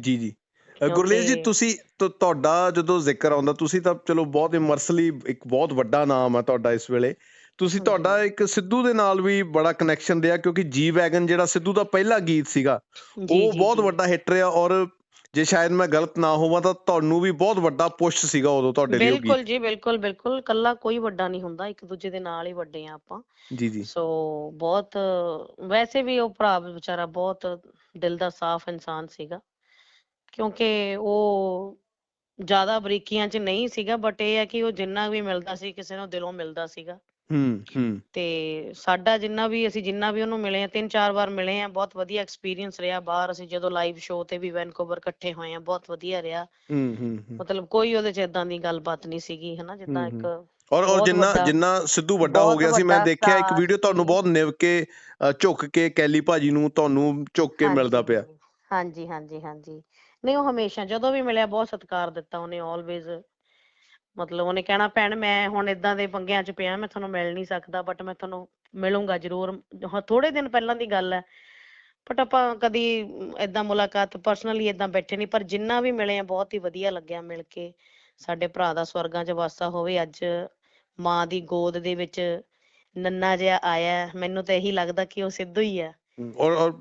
ਜੀ ਜੀ। ਅ, ਗੁਰਲੇਜ ਜੀ ਤੁਸੀਂ ਤੁਹਾਡਾ ਜਦੋਂ ਜ਼ਿਕਰ ਆਉਂਦਾ ਤੁਸੀਂ ਤਾਂ ਚਲੋ ਬਹੁਤ ਇਮਰਸਲੀ ਇੱਕ ਬਹੁਤ ਵੱਡਾ ਨਾਮ ਹੈ ਤੁਹਾਡਾ ਇਸ ਵੇਲੇ। ਤੁਸੀਂ। ਤੁਹਾਡਾ ਇੱਕ ਸਿੱਧੂ ਦੇ ਨਾਲ ਵੀ ਬੜਾ ਕਨੈਕਸ਼ਨ ਰਿਹਾ ਕਿਉਂਕਿ ਜੀ ਵੈਗਨ ਜਿਹੜਾ ਸਿੱਧੂ ਦਾ ਪਹਿਲਾ ਗੀਤ ਸੀਗਾ ਉਹ ਬਹੁਤ। ਵੱਡਾ ਹਿੱਟ ਰਿਹਾ ਔਰ ਜੇ ਸ਼ਾਇਦ ਮੈਂ ਗਲਤ ਨਾ ਹੋਵਾਂ ਤਾਂ ਤੁਹਾਨੂੰ ਵੀ ਬਹੁਤ ਵੱਡਾ ਪੁਸ਼ ਸੀਗਾ ਉਦੋਂ ਤੁਹਾਡੇ ਲਈ ਬਿਲਕੁਲ ਜੀ ਬਿਲਕੁਲ ਬਿਲਕੁਲ। ਕੱਲਾ ਕੋਈ ਵੱਡਾ ਨਹੀਂ ਹੁੰਦਾ ਇੱਕ ਦੂਜੇ ਦੇ ਨਾਲ ਹੀ ਵੱਡੇ ਆ ਆਪਾਂ। ਜੀ ਜੀ। ਸੋ ਬਹੁਤ ਵੈਸੇ ਵੀ ਉਹ ਭਰਾ ਵਿਚਾਰਾ ਬਹੁਤ ਦਿਲ ਦਾ ਸਾਫ਼ ਇਨਸਾਨ ਸੀਗਾ। ਕਿਉਂਕਿ ਉਹ ਜ਼ਿਆਦਾ ਬਰੀਕੀਆਂ 'ਚ ਨਹੀਂ ਸੀਗਾ ਬਟ ਇਹ ਹੈ ਕਿ ਉਹ ਜਿੰਨਾ ਵੀ ਮਿਲਦਾ ਸੀ ਕਿਸੇ ਨੂੰ ਦਿਲੋਂ ਮਿਲਦਾ ਸੀਗਾ। ਹੂੰ ਹੂੰ। ਤੇ ਸਾਡਾ ਜਿੰਨਾ ਵੀ ਅਸੀਂ ਜਿੰਨਾ ਵੀ ਉਹਨੂੰ ਮਿਲੇ ਆ ਤਿੰਨ ਚਾਰ ਵਾਰ ਮਿਲੇ ਆ ਬਹੁਤ ਵਧੀਆ ਐਕਸਪੀਰੀਅੰਸ ਰਿਹਾ ਬਾਹਰ। ਅਸੀਂ ਜਦੋਂ ਲਾਈਵ ਸ਼ੋਅ ਤੇ ਵੀ ਵੈਨਕੂਵਰ ਇਕੱਠੇ ਹੋਏ ਆ ਬਹੁਤ ਵਧੀਆ ਰਿਹਾ। ਹੂੰ ਹੂੰ ਹੂੰ। ਮਤਲਬ ਕੋਈ ਉਹਦੇ 'ਚ ਇਦਾਂ ਦੀ ਗੱਲਬਾਤ ਨਹੀਂ ਸੀਗੀ ਹਨਾ ਜਿੱਦਾਂ ਇੱਕ ਔਰ ਔਰ ਜਿੰਨਾ ਜਿੰਨਾ ਸਿੱਧੂ ਵੱਡਾ ਹੋ ਗਿਆ ਸੀ ਮੈਂ ਦੇਖਿਆ ਇੱਕ ਵੀਡੀਓ ਤੁਹਾਨੂੰ। ਬਹੁਤ ਨਿਵ ਕੇ ਝੁੱਕ ਕੇ ਕੈਲੀ ਭਾਜੀ ਨੂੰ ਤੁਹਾਨੂੰ ਝੁੱਕ ਕੇ ਮਿਲਦਾ ਪਿਆ। ਹਾਂਜੀ ਹਾਂਜੀ ਹਾਂਜੀ। ਨਹੀਂ ਉਹ ਹਮੇਸ਼ਾ ਜਦੋਂ ਵੀ ਮਿਲਿਆ ਬਹੁਤ ਸਤਿਕਾਰ ਦਿੱਤਾ ਉਹਨੇ ਆਲਵੇਜ਼ ਮਤਲਬ ਉਹਨੇ ਕਹਿਣਾ ਭੈਣ ਮੈਂ ਹੁਣ ਇਦਾਂ ਦੇ ਪੰਗਿਆਂ 'ਚ ਪਿਆ ਮੈਂ ਤੁਹਾਨੂੰ ਮਿਲ ਨਹੀਂ ਸਕਦਾ ਬਟ ਮੈਂ ਤੁਹਾਨੂੰ ਮਿਲੂੰਗਾ ਜ਼ਰੂਰ। ਹਾਂ ਥੋੜੇ ਦਿਨ ਪਹਿਲਾਂ ਦੀ ਗੱਲ ਹੈ। ਬਟ ਆਪਾਂ ਕਦੀ ਇਦਾਂ ਮੁਲਾਕਾਤ ਪਰਸਨਲੀ ਇਦਾਂ ਬੈਠੇ ਨਹੀਂ ਪਰ ਜਿੰਨਾ ਵੀ ਮਿਲੇ ਆ ਬਹੁਤ ਹੀ ਵਧੀਆ ਲੱਗਿਆ ਮਿਲ ਕੇ। ਸਾਡੇ ਭਰਾ ਦਾ ਸਵਰਗਾਂ 'ਚ ਵਾਸਾ ਹੋਵੇ ਅੱਜ ਮਾਂ ਦੀ ਗੋਦ ਦੇ ਵਿੱਚ ਨੰਨਾ ਜਿਹਾ ਆਇਆ। ਮੈਨੂੰ ਤਾਂ ਇਹੀ ਲੱਗਦਾ ਕਿ ਉਹ ਸਿੱਧੂ ਹੀ ਆ ਔਰ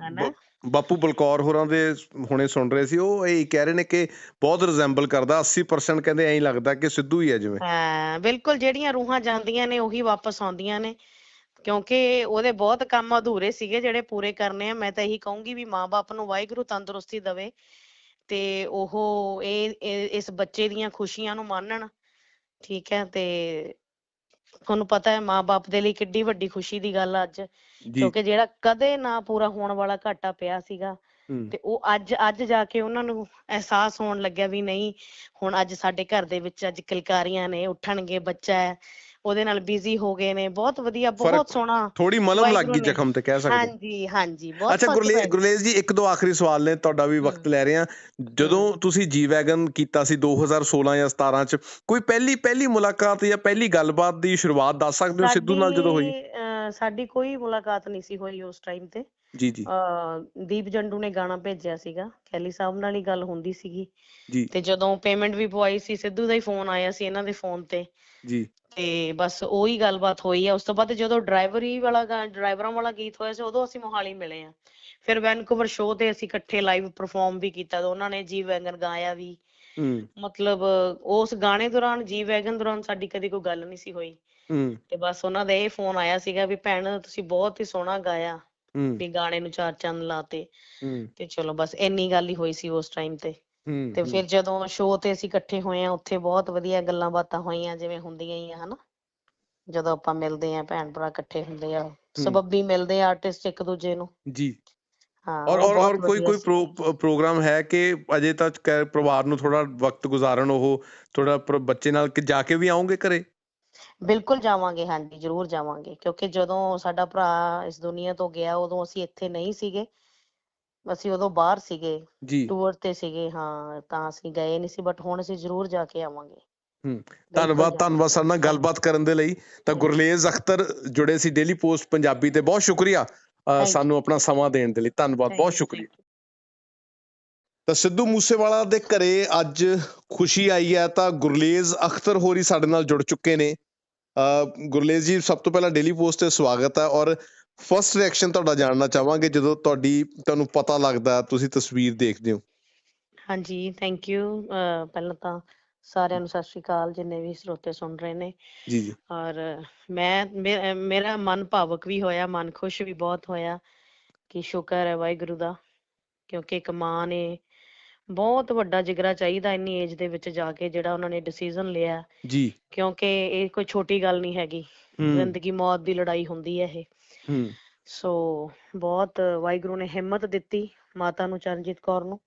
ਬਾਪੂ ਬਲਕੌਰ ਹੋਰਾਂ ਦੇ ਹੁਣੇ ਸੁਣ ਰਹੇ ਸੀ, ਉਹ ਇਹ ਕਹਿ ਰਹੇ ਨੇ ਕਿ ਬਹੁਤ ਰਿਜ਼ੈਂਬਲ ਕਰਦਾ 80% ਕਹਿੰਦੇ ਐਂ ਲੱਗਦਾ ਕਿ ਸਿੱਧੂ ਹੀ ਹੈ ਜਿਵੇਂ। ਹਾਂ, ਬਿਲਕੁਲ ਜਿਹੜੀਆਂ ਰੂਹਾਂ ਜਾਂਦੀਆਂ ਨੇ ਉਹੀ ਵਾਪਸ ਆਉਂਦੀਆਂ ਨੇ, ਕਿਉਂਕਿ ਉਹਦੇ ਬਹੁਤ ਕੰਮ ਅਧੂਰੇ ਸੀਗੇ ਜਿਹੜੇ ਪੂਰੇ ਕਰਨੇ ਆ, ਮੈਂ ਤਾਂ ਇਹੀ ਕਹੂੰਗੀ ਵੀ ਮਾਂ-ਬਾਪ ਨੂੰ ਵਾਹਿਗੁਰੂ ਤੰਦਰੁਸਤੀ ਦੇਵੇ ਤੇ ਉਹ ਇਹ, ਇਹ- ਇਸ ਬੱਚੇ ਦੀਆਂ ਖੁਸ਼ੀਆਂ ਨੂੰ ਮਾਣਨ ਠੀਕ ਹੈ, ਤੇ ਤੁਹਾਨੂੰ ਪਤਾ ਹੈ ਮਾਂ-ਬਾਪ ਦੇ ਲਈ ਕਿੱਡੀ ਵੱਡੀ ਖੁਸ਼ੀ ਦੀ ਗੱਲ ਆ ਅੱਜ। ਕਿਉਂਕਿ ਜਿਹੜਾ ਕਦੇ ਨਾ ਪੂਰਾ ਹੋਣ ਵਾਲਾ ਘਾਟਾ ਪਿਆ ਸੀਗਾ ਤੇ ਉਹ ਅੱਜ ਅੱਜ ਜਾ ਕੇ ਉਹਨਾਂ ਨੂੰ ਅਹਿਸਾਸ ਹੋਣ ਲੱਗਿਆ ਵੀ ਨਹੀਂ ਹੁਣ ਅੱਜ ਸਾਡੇ ਘਰ ਦੇ ਵਿੱਚ ਅੱਜ ਕਿਲਕਾਰੀਆਂ ਨੇ ਉੱਠਣਗੇ ਬੱਚਾ ਹੈ। ਉਹਦੇ ਨਾਲ ਬਿਜ਼ੀ ਹੋ ਗਏ ਨੇ ਬਹੁਤ ਵਧੀਆ ਬਹੁਤ ਸੋਹਣਾ ਥੋੜੀ ਮਲਮ ਲੱਗ ਗਈ। ਜ਼ਖਮ ਤੇ ਕਹਿ ਸਕਦੇ। ਹਾਂਜੀ ਹਾਂਜੀ ਬਹੁਤ ਅੱਛਾ। ਗੁਰਲੇਜ ਜੀ ਇੱਕ ਦੋ ਆਖਰੀ ਸਵਾਲ ਨੇ ਤੁਹਾਡਾ ਵੀ ਵਕਤ ਲੈ ਰਹੇ ਹਾਂ। ਜਦੋਂ ਤੁਸੀਂ ਜੀ ਵੈਗਨ ਕੀਤਾ ਸੀ 2016 ਜਾਂ 17 ਚ ਕੋਈ ਪਹਿਲੀ ਪਹਿਲੀ ਮੁਲਾਕਾਤ ਜਾਂ ਪਹਿਲੀ ਗੱਲਬਾਤ ਦੀ ਸ਼ੁਰੂਆਤ ਦੱਸ ਸਕਦੇ ਹੋ ਸਿੱਧੂ ਨਾਲ ਜਦੋਂ ਹੋਈ? ਸਾਡੀ, ਕੋਈ ਮੁਲਾਕਾਤ ਨਹੀਂ ਸੀ ਹੋਈ ਉਸ ਟਾਈਮ ਤੇ। ਜੀ ਜੀ। ਦੀਪ ਜੰਡੂ ਨੇ ਗਾਣਾ ਭੇਜਿਆ ਸੀਗਾ ਕੈਲੀ ਸਾਹਿਬ ਨਾਲ ਹੀ ਗੱਲ ਹੁੰਦੀ ਸੀਗੀ। ਜੀ। ਤੇ ਜਦੋਂ ਪੇਮੈਂਟ ਵੀ ਪਵਾਈ ਸੀ ਸਿੱਧੂ ਦਾ ਹੀ ਫੋਨ ਆਇਆ ਸੀ ਇਹਨਾਂ ਦੇ ਫੋਨ ਤੇ। ਜੀ। ਤੇ ਬਸ ਉਹੀ ਗੱਲਬਾਤ ਹੋਈ ਆ। ਉਸ ਤੋਂ ਬਾਅਦ ਜਦੋਂ ਡਰਾਈਵਰੀ ਵਾਲਾ ਗਾ- ਡਰਾਈਵਰਾਂ ਵਾਲਾ ਗੀਤ ਹੋਇਆ ਸੀ ਉਦੋਂ ਅਸੀਂ ਮੋਹਾਲੀ ਮਿਲੇ ਆ। ਫਿਰ ਵੈਨਕੂਵਰ ਸ਼ੋਅ ਤੇ ਅਸੀਂ ਇਕੱਠੇ ਲਾਈਵ ਪਰਫਾਰਮ ਵੀ ਕੀਤਾ ਤੇ ਉਹਨਾਂ ਨੇ ਜੀ ਵੈਗਨ ਗਾਇਆ ਵੀ। ਹੂੰ। ਮਤਲਬ ਉਸ ਗਾਣੇ ਦੌਰਾਨ ਜੀ ਵੈਗਨ ਦੌਰਾਨ ਸਾਡੀ ਕਦੀ ਕੋਈ ਗੱਲ ਨਹੀਂ ਸੀ ਹੋਈ। ਹੂੰ। ਤੇ ਬਸ ਉਹਨਾਂ ਦਾ ਇਹ ਫੋਨ ਆਇਆ ਸੀਗਾ ਵੀ ਭੈਣ ਤੁਸੀਂ ਬਹੁਤ ਹੀ ਸੋਹਣਾ ਗਾਇਆ ਹੂੰ। ਵੀ ਗਾਣੇ ਨੂੰ ਚਾਰ ਚੰਨ ਲਾਤੇ ਹੂੰ। ਤੇ ਚਲੋ ਬਸ ਇੰਨੀ ਗੱਲ ਹੀ ਹੋਈ ਸੀ ਉਸ ਟਾਈਮ ਤੇ। ਹੂੰ ਤੇ ਫਿਰ ਜਦੋਂ ਸ਼ੋਅ ਤੇ ਅਸੀਂ ਇਕੱਠੇ ਹੋਏ ਆ ਉੱਥੇ ਬਹੁਤ ਵਧੀਆ ਗੱਲਾਂ ਬਾਤਾਂ ਹੋਈਆਂ ਜਿਵੇਂ ਹੁੰਦੀਆਂ ਹੀ ਆ ਹਨਾ? ਜਦੋਂ ਆਪਾਂ ਮਿਲਦੇ ਆ ਭੈਣ ਭਰਾ ਇਕੱਠੇ ਹੁੰਦੇ ਆ ਸਬੱਬੀ ਮਿਲਦੇ ਆ ਆਰਟਿਸਟ ਇੱਕ ਦੂਜੇ ਨੂੰ। ਜੀ। ਹਾਂ ਔਰ ਔਰ ਕੋਈ ਕੋਈ ਪ੍ਰੋਗਰਾਮ ਹੈ ਕਿ ਅਜੇ ਤੱਕ ਪਰਿਵਾਰ ਨੂੰ ਥੋੜਾ ਵਕਤ ਗੁਜ਼ਾਰਨ ਉਹ ਥੋੜਾ ਬੱਚੇ ਨਾਲ ਕਿ ਜਾ ਕੇ ਵੀ ਆਉਂਗੇ ਘਰੇ? ਬਿਲਕੁਲ ਜਾਵਾਂਗੇ ਹਾਂਜੀ ਜ਼ਰੂਰ ਜਾਵਾਂਗੇ ਕਿਉਂਕਿ ਜਦੋਂ ਸਾਡਾ ਭਰਾ ਇਸ ਦੁਨੀਆ ਤੋਂ ਗਿਆ ਉਦੋਂ ਅਸੀਂ ਇੱਥੇ ਨਹੀਂ ਸੀਗੇ। ਅਸੀਂ ਉਦੋਂ ਬਾਹਰ ਸੀਗੇ ਜੀ ਟੂਰ ਤੇ ਸੀਗੇ ਹਾਂ ਤਾਂ ਅਸੀਂ ਗਏ ਨਹੀਂ ਸੀ ਬਟ ਹੁਣ ਅਸੀਂ ਜ਼ਰੂਰ ਜਾ ਕੇ ਆਵਾਂਗੇ ਹੂੰ ਧੰਨਵਾਦ ਧੰਨਵਾਦ। ਸਾਡੇ ਨਾਲ ਗੱਲਬਾਤ ਕਰਨ ਦੇ ਲਈ ਤਾਂ ਗੁਰਲੇਜ਼ ਅਖਤਰ ਜੁੜੇ ਸੀ ਡੇਲੀ ਪੋਸਟ ਪੰਜਾਬੀ ਤੇ ਬਹੁਤ ਸ਼ੁਕਰੀਆ. ਸਾਨੂੰ ਆਪਣਾ ਸਮਾਂ ਦੇਣ ਦੇ ਲਈ ਧੰਨਵਾਦ ਬਹੁਤ ਸ਼ੁਕਰੀਆ. ਤਾਂ ਸਿੱਧੂ ਮੂਸੇਵਾਲਾ ਦੇ ਘਰੇ ਅੱਜ ਖੁਸ਼ੀ ਆਈ ਹੈ ਤਾਂ ਗੁਰਲੇਜ਼ ਅਖਤਰ ਹੋਰੀ ਸਾਡੇ ਨਾਲ ਜੁੜ ਚੁੱਕੇ ਨੇ ਗੁਰਲੇਜ਼ ਜੀ ਸਭ ਤੋਂ ਪਹਿਲਾਂ ਡੇਲੀ ਪੋਸਟ ਤੇ ਸਵਾਗਤ ਹੈ ਔਰ ਫਰਸਟ ਰਿਐਕਸ਼ਨ ਤੁਹਾਡਾ ਜਾਣਨਾ ਚਾਹਾਂਗੇ ਜਦੋਂ ਤੁਹਾਡੀ ਤੁਹਾਨੂੰ ਪਤਾ ਲੱਗਦਾ ਤੁਸੀਂ ਤਸਵੀਰ ਦੇਖਦੇ ਹੋ। ਹਾਂਜੀ ਥੈਂਕ ਯੂ ਪਹਿਲਾਂ ਤਾਂ ਸਾਰਿਆਂ ਨੂੰ ਸਤਿ ਸ਼੍ਰੀ ਅਕਾਲ ਜਿੰਨੇ ਵੀ ਸਰੋਤੇ ਸੁਣ ਰਹੇ ਨੇ। ਜੀ ਜੀ। ਔਰ ਮੈਂ ਮੇਰਾ ਮਨ ਭਾਵੁਕ ਵੀ ਹੋਇਆ ਮਨ ਖੁਸ਼ ਵੀ ਬਹੁਤ ਹੋਇਆ ਕਿ ਸ਼ੁਕਰ ਹੈ ਵਾਹਿਗੁਰੂ ਦਾ ਕਿਉਂਕਿ ਇੱਕ ਮਾਂ ਨੇ ਬਹੁਤ ਵੱਡਾ ਜਿਗਰਾ ਚਾਹੀਦਾ ਇੰਨੀ ਏਜ ਦੇ ਵਿੱਚ ਜਾ ਕੇ ਜਿਹੜਾ ਉਹਨਾਂ ਨੇ ਡਿਸੀਜਨ ਲਿਆ। ਜੀ। ਕਿਉਂਕਿ ਇਹ ਕੋਈ ਛੋਟੀ ਗੱਲ ਨਹੀਂ ਹੈਗੀ। ਜ਼ਿੰਦਗੀ ਮੌਤ ਦੀ ਲੜਾਈ ਹੁੰਦੀ ਹੈ ਇਹ। ਹੂੰ। ਸੋ ਬਹੁਤ ਵਾਹਿਗੁਰੂ ਨੇ ਹਿੰਮਤ ਦਿੱਤੀ ਮਾਤਾ ਨੂੰ ਚਰਨਜੀਤ ਕੌਰ ਨੂੰ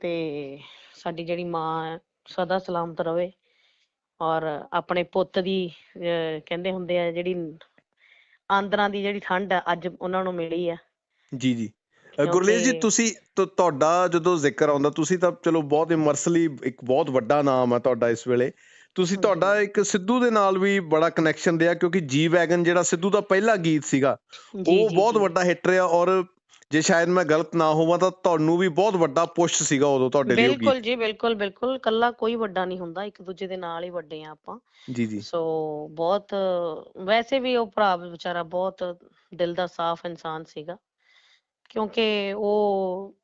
ਤੇ ਸਾਡੀ ਜਿਹੜੀ ਮਾਂ ਸਦਾ ਸਲਾਮਤ ਰਵੇ ਔਰ ਆਪਣੇ ਪੁੱਤ ਦੀ ਕਹਿੰਦੇ ਹੁੰਦੇ ਆ ਜਿਹੜੀ ਆਂਦਰਾਂ ਦੀ ਜਿਹੜੀ ਠੰਡ ਆ ਅੱਜ ਉਹਨਾਂ ਨੂੰ ਮਿਲੀ ਆ। ਜੀ ਜੀ। ਗੁਰਲੇਜ਼ ਜੀ ਤੁਸੀਂ ਤੁਹਾਡਾ ਜਦੋਂ ਜ਼ਿਕਰ ਆਉਂਦਾ ਤੁਸੀਂ ਤਾਂ ਚਲੋ ਬਹੁਤ ਇਮਰਸਲੀ ਇੱਕ ਬਹੁਤ ਵੱਡਾ ਨਾਮ ਹੈ ਤੁਹਾਡਾ ਇਸ ਵੇਲੇ। ਤੁਸੀਂ। ਤੁਹਾਡਾ ਇੱਕ ਸਿੱਧੂ ਦੇ ਨਾਲ ਵੀ ਬੜਾ ਕਨੈਕਸ਼ਨ ਰਿਹਾ ਕਿਉਂਕਿ ਜੀ ਵੈਗਨ ਜਿਹੜਾ ਸਿੱਧੂ ਦਾ ਪਹਿਲਾ ਗੀਤ ਸੀਗਾ ਉਹ ਬਹੁਤ ਵੱਡਾ ਹਿੱਟ ਰਿਹਾ ਔਰ ਜੇ ਸ਼ਾਇਦ ਮੈਂ ਗਲਤ ਨਾ ਹੋਵਾਂ ਤਾਂ ਤੁਹਾਨੂੰ ਵੀ ਬਹੁਤ ਵੱਡਾ ਪੁਸ਼ ਸੀਗਾ ਉਦੋਂ ਤੁਹਾਡੇ ਲਈ ਬਿਲਕੁਲ ਜੀ ਬਿਲਕੁਲ ਬਿਲਕੁਲ। ਕੱਲਾ ਕੋਈ ਵੱਡਾ ਨਹੀਂ ਹੁੰਦਾ ਇੱਕ ਦੂਜੇ ਦੇ ਨਾਲ ਹੀ ਵੱਡੇ ਆ ਆਪਾਂ। ਜੀ ਜੀ। ਸੋ ਬਹੁਤ ਵੈਸੇ ਵੀ ਉਹ ਭਰਾ ਵਿਚਾਰਾ ਬਹੁਤ ਦਿਲ ਦਾ ਸਾਫ਼ ਇਨਸਾਨ ਸੀਗਾ। ਕਿਉਂਕਿ ਉਹ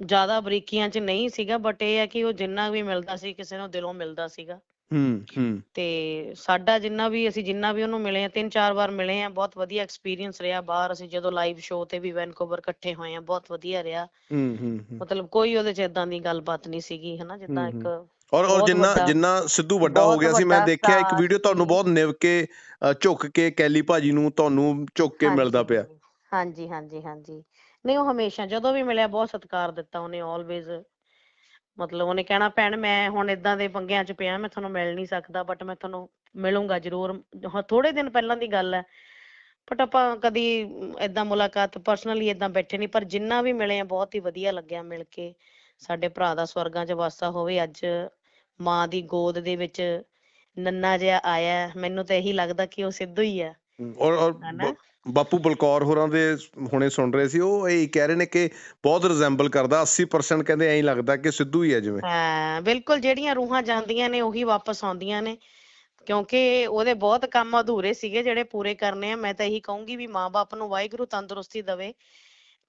ਜ਼ਿਆਦਾ ਬਰੀਕੀਆਂ 'ਚ ਨਹੀਂ ਸੀਗਾ ਬਟ ਇਹ ਹੈ ਕਿ ਉਹ ਜਿੰਨਾ ਵੀ ਮਿਲਦਾ ਸੀ ਕਿਸੇ ਨੂੰ ਦਿਲੋਂ ਮਿਲਦਾ ਸੀਗਾ। ਹੂੰ ਹੂੰ। ਤੇ ਸਾਡਾ ਜਿੰਨਾ ਵੀ ਅਸੀਂ ਜਿੰਨਾ ਵੀ ਉਹਨੂੰ ਮਿਲੇ ਆ ਤਿੰਨ ਚਾਰ ਵਾਰ ਮਿਲੇ ਆ ਬਹੁਤ ਵਧੀਆ ਐਕਸਪੀਰੀਅੰਸ ਰਿਹਾ ਬਾਹਰ। ਅਸੀਂ ਜਦੋਂ ਲਾਈਵ ਸ਼ੋਅ ਤੇ ਵੀ ਵੈਨਕੂਵਰ ਇਕੱਠੇ ਹੋਏ ਆ ਬਹੁਤ ਵਧੀਆ ਰਿਹਾ। ਹੂੰ ਹੂੰ। ਮਤਲਬ ਕੋਈ ਉਹਦੇ 'ਚ ਇਦਾਂ ਦੀ ਗੱਲਬਾਤ ਨਹੀਂ ਸੀਗੀ ਹਨਾ ਜਿੱਦਾਂ ਇੱਕ ਔਰ ਔਰ ਜਿੰਨਾ ਜਿੰਨਾ ਸਿੱਧੂ ਵੱਡਾ ਹੋ ਗਿਆ ਸੀ ਮੈਂ ਦੇਖਿਆ ਇੱਕ ਵੀਡੀਓ ਤੁਹਾਨੂੰ। ਬਹੁਤ ਨਿਵ ਕੇ ਝੁੱਕ ਕੇ ਕੈਲੀ ਭਾਜੀ ਨੂੰ ਤੁਹਾਨੂੰ ਝੁੱਕ ਕੇ ਮਿਲਦਾ ਪਿਆ। ਹਾਂਜੀ ਹਾਂਜੀ ਹਾਂਜੀ। ਨਹੀਂ ਉਹ ਹਮੇਸ਼ਾ ਜਦੋਂ ਵੀ ਮਿਲਿਆ ਬਹੁਤ ਸਤਿਕਾਰ ਦਿੱਤਾ ਉਹਨੇ ਆਲਵੇਜ਼ ਮਤਲਬ ਉਹਨੇ ਕਹਿਣਾ ਭੈਣ ਮੈਂ ਹੁਣ ਇਦਾਂ ਦੇ ਪੰਗਿਆਂ 'ਚ ਪਿਆ ਮੈਂ ਤੁਹਾਨੂੰ ਮਿਲ ਨਹੀਂ ਸਕਦਾ ਬਟ ਮੈਂ ਤੁਹਾਨੂੰ ਮਿਲੂੰਗਾ ਜ਼ਰੂਰ। ਹਾਂ, ਥੋੜੇ ਦਿਨ ਪਹਿਲਾਂ ਦੀ ਗੱਲ ਹੈ। ਬਟ ਆਪਾਂ ਕਦੀ ਇਦਾਂ ਮੁਲਾਕਾਤ ਪਰਸਨਲੀ ਇਦਾਂ ਬੈਠੇ ਨਹੀਂ ਪਰ ਜਿੰਨਾ ਵੀ ਮਿਲੇ ਆ ਬਹੁਤ ਹੀ ਵਧੀਆ ਲੱਗਿਆ ਮਿਲ ਕੇ। ਸਾਡੇ ਭਰਾ ਦਾ ਸਵਰਗਾਂ 'ਚ ਵਾਸਾ ਹੋਵੇ ਅੱਜ ਮਾਂ ਦੀ ਗੋਦ ਦੇ ਵਿੱਚ ਨੰਨਾ ਜਿਹਾ ਆਇਆ। ਮੈਨੂੰ ਤਾਂ ਇਹੀ ਲੱਗਦਾ ਕਿ ਉਹ ਸਿੱਧੂ ਹੀ ਆ। ਔਰ ਬਾਪੂ ਬਲਕੌਰ ਹੋਰਾਂ ਦੇ ਹੁਣੇ ਸੁਣ ਰਹੇ ਸੀ, ਉਹ ਇਹ ਕਹਿ ਰਹੇ ਨੇ ਕਿ ਬਹੁਤ ਰਿਜ਼ੈਂਬਲ ਕਰਦਾ 80% ਕਹਿੰਦੇ ਐਂ ਲੱਗਦਾ ਕਿ ਸਿੱਧੂ ਹੀ ਹੈ ਜਿਵੇਂ। ਹਾਂ, ਬਿਲਕੁਲ ਜਿਹੜੀਆਂ ਰੂਹਾਂ ਜਾਂਦੀਆਂ ਨੇ ਉਹੀ ਵਾਪਸ ਆਉਂਦੀਆਂ ਨੇ। ਕਿਉਂਕਿ ਉਹਦੇ ਬਹੁਤ ਕੰਮ ਅਧੂਰੇ ਸੀਗੇ ਜਿਹੜੇ ਪੂਰੇ ਕਰਨੇ ਆ, ਮੈਂ ਤਾਂ ਇਹੀ ਕਹੂੰਗੀ ਵੀ ਮਾਂ-ਬਾਪ ਨੂੰ ਵਾਹਿਗੁਰੂ ਤੰਦਰੁਸਤੀ ਦੇਵੇ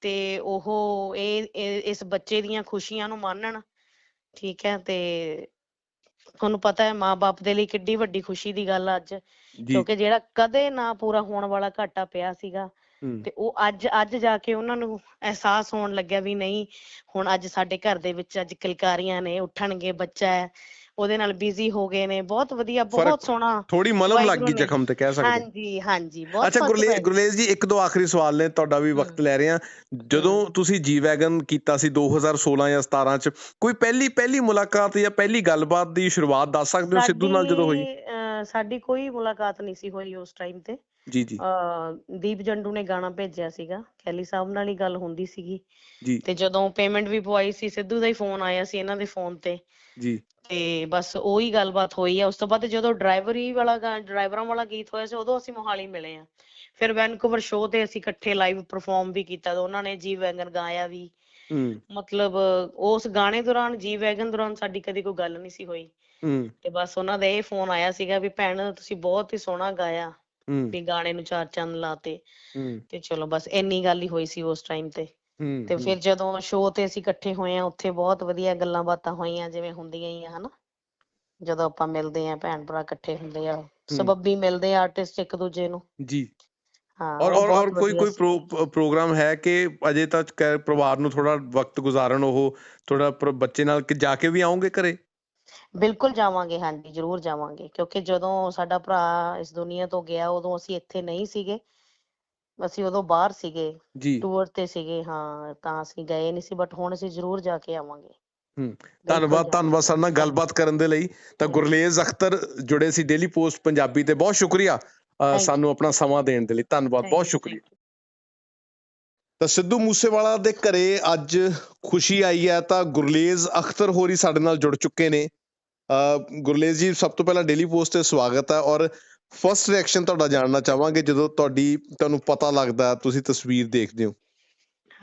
ਤੇ ਉਹ ਇਹ ਇਸ ਬੱਚੇ ਦੀਆਂ ਖੁਸ਼ੀਆਂ ਨੂੰ ਮਾਣਨ ਠੀਕ ਹੈ, ਤੇ ਤੁਹਾਨੂੰ ਪਤਾ ਹੈ ਮਾਂ-ਬਾਪ ਦੇ ਲਈ ਕਿੱਡੀ ਵੱਡੀ ਖੁਸ਼ੀ ਦੀ ਗੱਲ ਆ ਅੱਜ। ਕਿਉਂਕਿ ਜਿਹੜਾ ਕਦੇ ਨਾ ਪੂਰਾ ਹੋਣ ਵਾਲਾ ਘਾਟਾ ਪਿਆ ਸੀਗਾ। ਤੇ ਉਹ ਅੱਜ ਅੱਜ ਜਾ ਕੇ ਉਹਨਾਂ ਨੂੰ ਅਹਿਸਾਸ ਹੋਣ ਲੱਗਿਆ ਵੀ ਨਹੀਂ ਹੁਣ ਅੱਜ ਸਾਡੇ ਘਰ ਦੇ ਵਿੱਚ ਅੱਜ ਕਿਲਕਾਰੀਆਂ ਨੇ ਉੱਠਣਗੇ ਬੱਚਾ ਹੈ। ਉਹਦੇ ਨਾਲ ਬਿਜ਼ੀ ਹੋ ਗਏ ਨੇ ਬਹੁਤ ਵਧੀਆ ਬਹੁਤ ਸੋਹਣਾ ਥੋੜੀ ਮਲਮ ਲੱਗ ਗਈ ਜ਼ਖਮ ਤੇ ਕਹਿ ਸਕਦੇ। ਹਾਂਜੀ ਹਾਂਜੀ ਬਹੁਤ ਅੱਛਾ ਫ਼ਰਕ ਗੁਰਲੇ ਪੈ ਗਿਆ। ਗੁਰਲੇਜ ਜੀ ਇੱਕ ਦੋ ਆਖਰੀ ਸਵਾਲ ਨੇ ਤੁਹਾਡਾ ਵੀ ਵਕਤ। ਲੈ ਰਹੇ ਆ ਜਦੋਂ ਤੁਸੀਂ ਜੀ ਵੈਗਨ ਕੀਤਾ ਸੀ 2016 ਜਾਂ 17 ਚ ਕੋਈ ਪਹਿਲੀ ਪਹਿਲੀ ਮੁਲਾਕਾਤ ਜਾਂ ਪਹਿਲੀ ਗੱਲਬਾਤ ਦੀ ਸ਼ੁਰੂਆਤ ਦੱਸ ਸਕਦੇ ਹੋ ਸਿੱਧੂ ਨਾਲ ਜਦੋਂ ਹੋਈ? ਸਾਡੀ ਕੋਈ ਮੁਲਾਕਾਤ ਨਹੀਂ ਸੀ ਹੋਈ ਉਸ ਟਾਈਮ ਤੇ। ਜੀ ਜੀ। ਦੀਪ ਜੰਡੂ ਨੇ ਗਾਣਾ ਭੇਜਿਆ ਸੀਗਾ। ਕੈਲੀ ਸਾਹਿਬ ਨਾਲ ਹੀ ਗੱਲ ਹੁੰਦੀ ਸੀਗੀ। ਜੀ। ਤੇ ਜਦੋਂ ਪੇਮੈਂਟ ਵੀ ਪਵਾਈ ਸੀ ਸਿੱਧੂ ਦਾ ਹੀ ਫੋਨ ਆਇਆ ਸੀ ਇਹਨਾਂ ਦੇ ਫੋਨ ਤੇ। ਜੀ। ਤੇ ਬਸ ਉਹੀ ਗੱਲਬਾਤ ਹੋਈ ਆ। ਉਸ ਤੋਂ ਬਾਅਦ ਜਦੋਂ ਡਰਾਈਵਰੀ ਵਾਲਾ ਡਰਾਈਵਰਾਂ ਵਾਲਾ ਗੀਤ ਹੋਇਆ ਸੀ ਉਦੋਂ ਅਸੀਂ ਮੋਹਾਲੀ ਮਿਲੇ ਆ। ਫਿਰ ਵੈਨਕੂਵਰ ਸ਼ੋਅ ਤੇ ਅਸੀਂ ਇਕੱਠੇ ਲਾਈਵ ਪਰਫਾਰਮ ਵੀ ਕੀਤਾ। ਤੇ ਉਹਨਾਂ ਨੇ ਜੀ ਵੈਗਨ ਗਾਇਆ ਵੀ। ਹੂੰ। ਮਤਲਬ ਉਸ ਗਾਣੇ ਦੌਰਾਨ ਜੀ ਵੈਗਨ ਦੌਰਾਨ ਸਾਡੀ ਕਦੀ ਕੋਈ ਗੱਲ ਨਹੀਂ ਸੀ ਹੋਈ। ਹੂੰ। ਤੇ ਬਸ ਉਹਨਾਂ ਦਾ ਇਹ ਫੋਨ ਆਇਆ ਸੀਗਾ ਵੀ ਭੈਣ ਤੁਸੀਂ ਬਹੁਤ ਹੀ ਸੋਹਣਾ ਗਾਇਆ। ਹੂੰ। ਵੀ ਗਾਣੇ ਨੂੰ ਚਾਰ ਚੰਨ ਲਾਤੇ ਹੂੰ। ਤੇ ਚਲੋ ਬਸ ਇੰਨੀ ਗੱਲ ਹੀ ਹੋਈ ਸੀ ਉਸ ਟਾਈਮ ਤੇ। ਹੂੰ ਤੇ ਫਿਰ ਜਦੋਂ ਸ਼ੋਅ ਤੇ ਅਸੀਂ ਇਕੱਠੇ ਹੋਏ ਆ ਉੱਥੇ ਬਹੁਤ ਵਧੀਆ ਗੱਲਾਂ ਬਾਤਾਂ ਹੋਈਆਂ ਜਿਵੇਂ ਹੁੰਦੀਆਂ ਹੀ ਆ ਹਨਾ। ਜਦੋਂ ਆਪਾਂ ਮਿਲਦੇ ਆ ਭੈਣ ਭਰਾ ਇਕੱਠੇ ਹੁੰਦੇ ਆ ਸਬੱਬੀ ਮਿਲਦੇ ਆ ਆਰਟਿਸਟ ਇੱਕ ਦੂਜੇ ਨੂੰ। ਜੀ। ਹਾਂ ਔਰ ਔਰ ਕੋਈ ਕੋਈ ਸੀ। ਪ੍ਰੋ- ਪ੍ਰੋਗਰਾਮ ਹੈ ਕਿ ਅਜੇ ਤੱਕ ਪਰਿਵਾਰ ਨੂੰ ਥੋੜਾ ਵਕਤ ਗੁਜ਼ਾਰਨ ਉਹ ਥੋੜਾ ਬੱਚੇ ਨਾਲ ਜਾ ਕੇ ਵੀ ਆਉਂਗੇ ਘਰੇ? ਬਿਲਕੁਲ ਜਾਵਾਂਗੇ ਹਾਂਜੀ ਜ਼ਰੂਰ ਜਾਵਾਂਗੇ ਕਿਉਂਕਿ ਜਦੋਂ ਸਾਡਾ ਭਰਾ ਇਸ ਦੁਨੀਆ ਤੋਂ ਗਿਆ ਉਦੋਂ ਅਸੀਂ ਇੱਥੇ ਨਹੀਂ ਸੀਗੇ। ਅਸੀਂ ਉਦੋਂ ਬਾਹਰ ਸੀਗੇ ਜੀ। ਟੂਰ ਤੇ ਸੀਗੇ ਹਾਂ ਤਾਂ ਅਸੀਂ ਗਏ ਨਹੀਂ ਸੀ ਬਟ ਹੁਣ ਅਸੀਂ ਜ਼ਰੂਰ ਜਾ ਕੇ ਆਵਾਂਗੇ। ਹੂੰ ਧੰਨਵਾਦ। ਧੰਨਵਾਦ ਸਰ ਨਾਲ ਗੱਲਬਾਤ ਕਰਨ ਦੇ ਲਈ। ਤਾਂ ਗੁਰਲੇਜ਼ ਅਖਤਰ ਜੁੜੇ ਸੀ ਡੇਲੀ ਪੋਸਟ ਪੰਜਾਬੀ ਤੇ ਬਹੁਤ ਸ਼ੁਕਰੀਆ. ਸਾਨੂੰ ਆਪਣਾ ਸਮਾਂ ਦੇਣ ਦੇ ਲਈ। ਧੰਨਵਾਦ ਬਹੁਤ ਸ਼ੁਕਰੀਆ. ਤਾਂ ਸਿੱਧੂ ਮੂਸੇਵਾਲਾ ਦੇ ਘਰੇ ਅੱਜ ਖੁਸ਼ੀ ਆਈ ਹੈ ਤਾਂ ਗੁਰਲੇਜ਼ ਅਖਤਰ ਹੋਰੀ ਸਾਡੇ ਨਾਲ ਜੁੜ ਚੁੱਕੇ ਨੇ। ਗੁਰਲੇਜ਼ ਜੀ ਸਭ ਤੋਂ ਪਹਿਲਾਂ ਡੇਲੀ ਪੋਸਟ ਤੇ ਸਵਾਗਤ ਹੈ ਔਰ ਫਰਸਟ ਰਿਐਕਸ਼ਨ ਤੁਹਾਡਾ ਜਾਣਨਾ ਚਾਹਾਂਗੇ ਜਦੋਂ ਤੁਹਾਡੀ ਤੁਹਾਨੂੰ ਪਤਾ ਲੱਗਦਾ ਤੁਸੀਂ ਤਸਵੀਰ ਦੇਖਦੇ ਹੋ।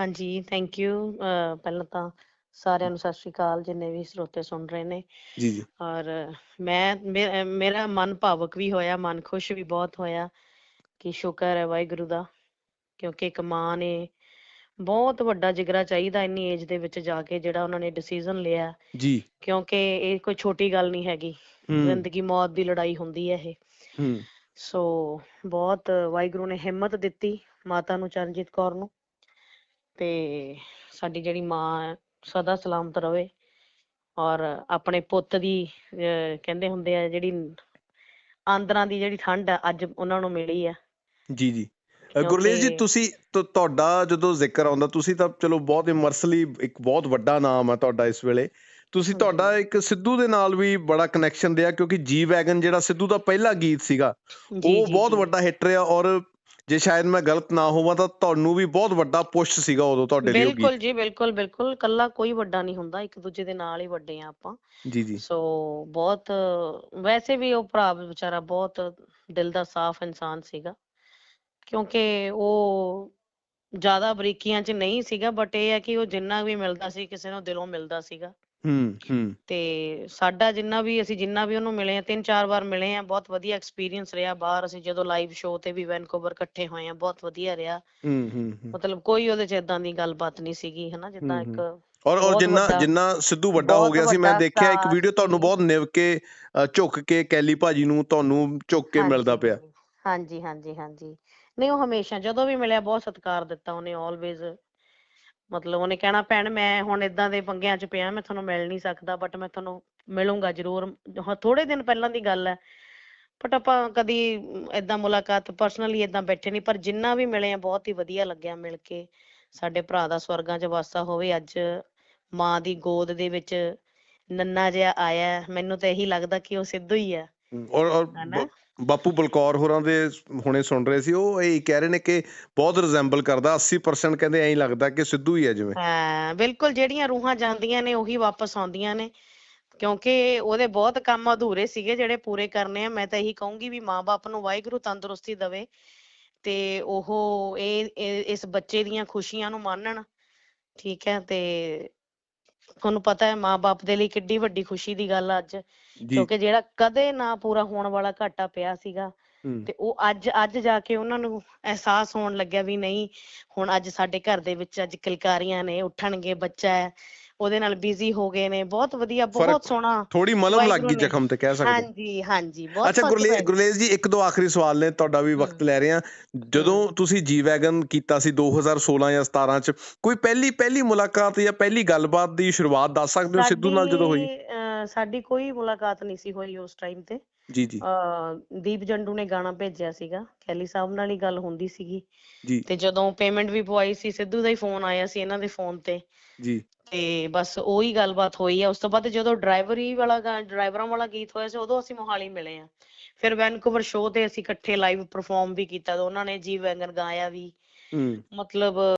ਹਾਂਜੀ ਥੈਂਕ ਯੂ ਪਹਿਲਾਂ ਤਾਂ ਸਾਰਿਆਂ ਨੂੰ ਸਤਿ ਸ਼੍ਰੀ ਅਕਾਲ ਜਿੰਨੇ ਵੀ ਸਰੋਤੇ ਸੁਣ ਰਹੇ ਨੇ। ਜੀ ਜੀ। ਔਰ ਮੈਂ ਮੇਰਾ ਮਨ ਭਾਵਕ ਵੀ ਹੋਇਆ ਮਨ ਖੁਸ਼ ਵੀ ਬਹੁਤ ਹੋਇਆ ਕਿ ਸ਼ੁਕਰ ਹੈ ਵਾਹਿਗੁਰੂ ਦਾ ਕਿਉਂਕਿ ਇੱਕ ਮਾਂ ਨੇ ਬਹੁਤ ਵੱਡਾ ਜਿਗਰਾ ਚਾਹੀਦਾ ਇੰਨੀ ਏਜ ਦੇ ਵਿੱਚ ਜਾ ਕੇ ਜਿਹੜਾ ਉਹਨਾਂ ਨੇ ਡਿਸੀਜਨ ਲਿਆ। ਜੀ। ਕਿਉਂਕਿ ਇਹ ਕੋਈ ਛੋਟੀ ਗੱਲ ਨਹੀਂ ਹੈਗੀ। ਹੂੰ। ਜ਼ਿੰਦਗੀ ਮੌਤ ਦੀ ਲੜਾਈ ਹੁੰਦੀ ਹੈ ਇਹ। ਹੂੰ। ਸੋ ਬਹੁਤ ਵਾਹਿਗੁਰੂ ਨੇ ਹਿੰਮਤ ਦਿੱਤੀ ਮਾਤਾ ਨੂੰ ਚਰਨਜੀਤ ਕੌਰ ਨੂੰ। ਤੇ ਸਾਡੀ ਜਿਹੜੀ ਮਾਂ ਹੈ, ਸਦਾ ਸਲਾਮਤ ਰਵੇ ਔਰ ਆਪਣੇ ਪੁੱਤ ਦੀ ਅਹ, ਕਹਿੰਦੇ ਹੁੰਦੇ ਆ ਜਿਹੜੀ ਆਂਦਰਾਂ ਦੀ ਜਿਹੜੀ ਠੰਡ ਆ ਅੱਜ ਉਹਨਾਂ ਨੂੰ ਮਿਲੀ ਆ। ਜੀ ਜੀ। ਅ, ਗੁਰਲੇਜ਼ ਜੀ ਤੁਸੀਂ ਤੁਹਾਡਾ ਜਦੋਂ ਜ਼ਿਕਰ ਆਉਂਦਾ ਤੁਸੀਂ ਤਾਂ ਚਲੋ ਬਹੁਤ ਇਮਰਸਲੀ ਇੱਕ ਬਹੁਤ ਵੱਡਾ ਨਾਮ ਹੈ ਤੁਹਾਡਾ ਇਸ ਵੇਲੇ। ਤੁਸੀਂ। ਤੁਹਾਡਾ ਇੱਕ ਸਿੱਧੂ ਦੇ ਨਾਲ ਵੀ ਬੜਾ ਕਨੈਕਸ਼ਨ ਰਿਹਾ ਕਿਉਂਕਿ ਜੀ ਵੈਗਨ ਜਿਹੜਾ ਸਿੱਧੂ ਦਾ ਪਹਿਲਾ ਗੀਤ ਸੀਗਾ ਉਹ ਬਹੁਤ। ਵੱਡਾ ਹਿੱਟ ਰਿਹਾ ਔਰ ਜੇ ਸ਼ਾਇਦ ਮੈਂ ਗਲਤ ਨਾ ਹੋਵਾਂ ਤਾਂ ਤੁਹਾਨੂੰ ਵੀ ਬਹੁਤ ਵੱਡਾ ਪੁਸ਼ ਸੀਗਾ ਉਦੋਂ ਤੁਹਾਡੇ ਲਈ ਬਿਲਕੁਲ ਜੀ ਬਿਲਕੁਲ ਬਿਲਕੁਲ। ਕੱਲਾ ਕੋਈ ਵੱਡਾ ਨਹੀਂ ਹੁੰਦਾ ਇੱਕ ਦੂਜੇ ਦੇ ਨਾਲ ਹੀ ਵੱਡੇ ਆ ਆਪਾਂ। ਜੀ ਜੀ। ਸੋ ਬਹੁਤ ਵੈਸੇ ਵੀ ਉਹ ਭਰਾ ਵਿਚਾਰਾ ਬਹੁਤ ਦਿਲ ਦਾ ਸਾਫ਼ ਇਨਸਾਨ ਸੀਗਾ। ਕਿਉਂਕਿ ਉਹ ਜ਼ਿਆਦਾ ਬਰੀਕੀਆਂ 'ਚ ਨਹੀਂ ਸੀਗਾ ਬਟ ਇਹ ਹੈ ਕਿ ਉਹ ਜਿੰਨਾ ਵੀ ਮਿਲਦਾ ਸੀ ਕਿਸੇ ਨੂੰ ਦਿਲੋਂ ਮਿਲਦਾ ਸੀਗਾ। ਹੂੰ ਹੂੰ। ਤੇ ਸਾਡਾ ਜਿੰਨਾ ਵੀ ਅਸੀਂ ਜਿੰਨਾ ਵੀ ਉਹਨੂੰ ਮਿਲੇ ਆ ਤਿੰਨ ਚਾਰ ਵਾਰ ਮਿਲੇ ਆ ਬਹੁਤ ਵਧੀਆ ਐਕਸਪੀਰੀਅੰਸ ਰਿਹਾ ਬਾਹਰ। ਅਸੀਂ ਜਦੋਂ ਲਾਈਵ ਸ਼ੋਅ ਤੇ ਵੀ ਵੈਨਕੂਵਰ ਇਕੱਠੇ ਹੋਏ ਆ ਬਹੁਤ ਵਧੀਆ ਰਿਹਾ। ਹੂੰ ਹੂੰ ਹੂੰ। ਮਤਲਬ ਕੋਈ ਉਹਦੇ 'ਚ ਇਦਾਂ ਦੀ ਗੱਲਬਾਤ ਨਹੀਂ ਸੀਗੀ ਹਨਾ ਜਿੱਦਾਂ ਇੱਕ ਔਰ ਔਰ ਜਿੰਨਾ ਜਿੰਨਾ ਸਿੱਧੂ ਵੱਡਾ ਹੋ ਗਿਆ ਸੀ ਮੈਂ ਦੇਖਿਆ ਇੱਕ ਵੀਡੀਓ ਤੁਹਾਨੂੰ। ਬਹੁਤ ਨਿਵ ਕੇ ਝੁੱਕ ਕੇ ਕੈਲੀ ਭਾਜੀ ਨੂੰ ਤੁਹਾਨੂੰ ਝੁੱਕ ਕੇ ਮਿਲਦਾ ਪਿਆ। ਹਾਂਜੀ ਹਾਂਜੀ ਹਾਂਜੀ। ਨਹੀਂ ਉਹ ਹਮੇਸ਼ਾ ਜਦੋਂ ਵੀ ਮਿਲਿਆ ਬਹੁਤ ਸਤਿਕਾਰ ਦਿੱਤਾ ਉਹਨੇ ਆਲਵੇਜ਼ ਮਤਲਬ ਉਹਨੇ ਕਹਿਣਾ ਭੈਣ ਮੈਂ ਹੁਣ ਇਦਾਂ ਦੇ ਪੰਗਿਆਂ 'ਚ ਪਿਆ ਮੈਂ ਤੁਹਾਨੂੰ ਮਿਲ ਨਹੀਂ ਸਕਦਾ ਬਟ ਮੈਂ ਤੁਹਾਨੂੰ ਮਿਲੂੰਗਾ ਜ਼ਰੂਰ। ਹਾਂ ਥੋੜੇ ਦਿਨ ਪਹਿਲਾਂ ਦੀ ਗੱਲ ਹੈ। ਬਟ ਆਪਾਂ ਕਦੀ ਇਦਾਂ ਮੁਲਾਕਾਤ ਪਰਸਨਲੀ ਇਦਾਂ ਬੈਠੇ ਨਹੀਂ ਪਰ ਜਿੰਨਾ ਵੀ ਮਿਲੇ ਆ ਬਹੁਤ ਹੀ ਵਧੀਆ ਲੱਗਿਆ ਮਿਲ ਕੇ। ਸਾਡੇ ਭਰਾ ਦਾ ਸਵਰਗਾਂ 'ਚ ਵਾਸਾ ਹੋਵੇ ਅੱਜ ਮਾਂ ਦੀ ਗੋਦ ਦੇ ਵਿੱਚ ਨੰਨਾ ਜਿਹਾ ਆਇਆ। ਮੈਨੂੰ ਤਾਂ ਇਹੀ ਲੱਗਦਾ ਕਿ ਉਹ ਸਿੱਧੂ ਹੀ ਆ। ਔਰ ਬਾਪੂ ਬਲਕੌਰ ਹੋਰਾਂ ਦੇ ਹੁਣੇ ਸੁਣ ਰਹੇ ਸੀ, ਉਹ ਇਹ ਕਹਿ ਰਹੇ ਨੇ ਕਿ ਬਹੁਤ ਰਿਜ਼ੈਂਬਲ ਕਰਦਾ 80% ਕਹਿੰਦੇ ਐਂ ਲੱਗਦਾ ਕਿ ਸਿੱਧੂ ਹੀ ਹੈ ਜਿਵੇਂ। ਹਾਂ, ਬਿਲਕੁਲ ਜਿਹੜੀਆਂ ਰੂਹਾਂ ਜਾਂਦੀਆਂ ਨੇ ਉਹੀ ਵਾਪਸ ਆਉਂਦੀਆਂ ਨੇ, ਕਿਉਂਕਿ ਉਹਦੇ ਬਹੁਤ ਕੰਮ ਅਧੂਰੇ ਸੀਗੇ ਜਿਹੜੇ ਪੂਰੇ ਕਰਨੇ ਆ, ਮੈਂ ਤਾਂ ਇਹੀ ਕਹੂੰਗੀ ਵੀ ਮਾਂ-ਬਾਪ ਨੂੰ ਵਾਹਿਗੁਰੂ ਤੰਦਰੁਸਤੀ ਦੇਵੇ ਤੇ ਉਹ ਇਹ, ਇਹ- ਇਸ ਬੱਚੇ ਦੀਆਂ ਖੁਸ਼ੀਆਂ ਨੂੰ ਮਾਣਨ ਠੀਕ ਹੈ, ਤੇ ਤੁਹਾਨੂੰ ਪਤਾ ਹੈ ਮਾਂ-ਬਾਪ ਦੇ ਲਈ ਕਿੱਡੀ ਵੱਡੀ ਖੁਸ਼ੀ ਦੀ ਗੱਲ ਆ ਅੱਜ। ਕਿਉਂਕਿ ਜਿਹੜਾ ਕਦੇ ਨਾ ਪੂਰਾ ਹੋਣ ਵਾਲਾ ਘਾਟਾ ਪਿਆ ਸੀਗਾ ਤੇ ਉਹ ਅੱਜ ਅੱਜ ਜਾ ਕੇ ਉਹਨਾਂ ਨੂੰ ਅਹਿਸਾਸ ਹੋਣ ਲੱਗਿਆ ਵੀ ਨਹੀਂ ਹੁਣ ਅੱਜ ਸਾਡੇ ਘਰ ਦੇ ਵਿੱਚ ਅੱਜ ਕਿਲਕਾਰੀਆਂ ਨੇ ਉੱਠਣਗੇ ਬੱਚਾ ਹੈ। ਉਹਦੇ ਨਾਲ ਬਿਜ਼ੀ ਹੋ ਗਏ ਨੇ ਬਹੁਤ ਵਧੀਆ ਬਹੁਤ ਸੋਹਣਾ ਥੋੜੀ ਮਲਮ ਲੱਗ ਗਈ। ਜ਼ਖਮ ਤੇ ਕਹਿ ਸਕਦੇ। ਹਾਂਜੀ ਹਾਂਜੀ ਬਹੁਤ ਅੱਛਾ ਫ਼ਰਕ ਗੁਰਲੇ ਪੈ ਗਿਆ। ਗੁਰਲੇਸ ਜੀ ਇੱਕ ਦੋ ਆਖਰੀ ਸਵਾਲ ਨੇ ਤੁਹਾਡਾ ਵੀ ਵਕਤ ਲੈ ਰਹੇ ਹਾਂ ਜਦੋਂ ਤੁਸੀਂ ਜੀ ਵੈਗਨ ਕੀਤਾ ਸੀ 2016 ਜਾਂ 17 ਚ ਕੋਈ ਪਹਿਲੀ ਪਹਿਲੀ ਮੁਲਾਕਾਤ ਜਾਂ ਪਹਿਲੀ ਗੱਲਬਾਤ ਦੀ ਸ਼ੁਰੂਆਤ ਦੱਸ ਸਕਦੇ ਹੋ ਸਿੱਧੂ ਨਾਲ ਜਦੋਂ ਹੋਈ ਸਾਡੀ ਕੋਈ ਮੁਲਾਕਾਤ ਨਹੀਂ ਸੀ ਹੋਈ ਉਸ ਟਾਈਮ ਤੇ ਜੀ ਜੀ। ਅਹ, ਦੀਪ ਜੰਡੂ ਨੇ ਗਾਣਾ ਭੇਜਿਆ ਸੀਗਾ। ਕੈਲੀ ਸਾਹਿਬ ਨਾਲ ਹੀ ਗੱਲ ਹੁੰਦੀ ਸੀਗੀ। ਜੀ। ਤੇ ਜਦੋਂ ਪੇਮੈਂਟ ਵੀ ਪਵਾਈ ਸੀ ਸਿੱਧੂ ਦਾ ਹੀ ਫੋਨ ਆਇਆ ਸੀ ਇਹਨਾਂ ਦੇ ਫੋਨ ਤੇ। ਜੀ। ਤੇ ਬਸ ਉਹੀ ਗੱਲਬਾਤ ਹੋਈ ਆ। ਉਸ ਤੋਂ ਬਾਅਦ ਜਦੋਂ ਡਰਾਈਵਰੀ ਵਾਲਾ ਗਾ- ਡਰਾਈਵਰਾਂ ਵਾਲਾ ਗੀਤ ਹੋਇਆ ਸੀ ਉਦੋਂ ਅਸੀਂ ਮੋਹਾਲੀ ਮਿਲੇ ਆ। ਫਿਰ ਵੈਨਕੂਵਰ ਸ਼ੋਅ ਤੇ ਅਸੀਂ ਇਕੱਠੇ ਲਾਈਵ ਪਰਫਾਰਮ ਵੀ ਕੀਤਾ ਤੇ ਉਹਨਾਂ ਨੇ ਜੀ ਵੈਗਨ ਗਾਇਆ ਵੀ। ਹੂੰ। ਮਤਲਬ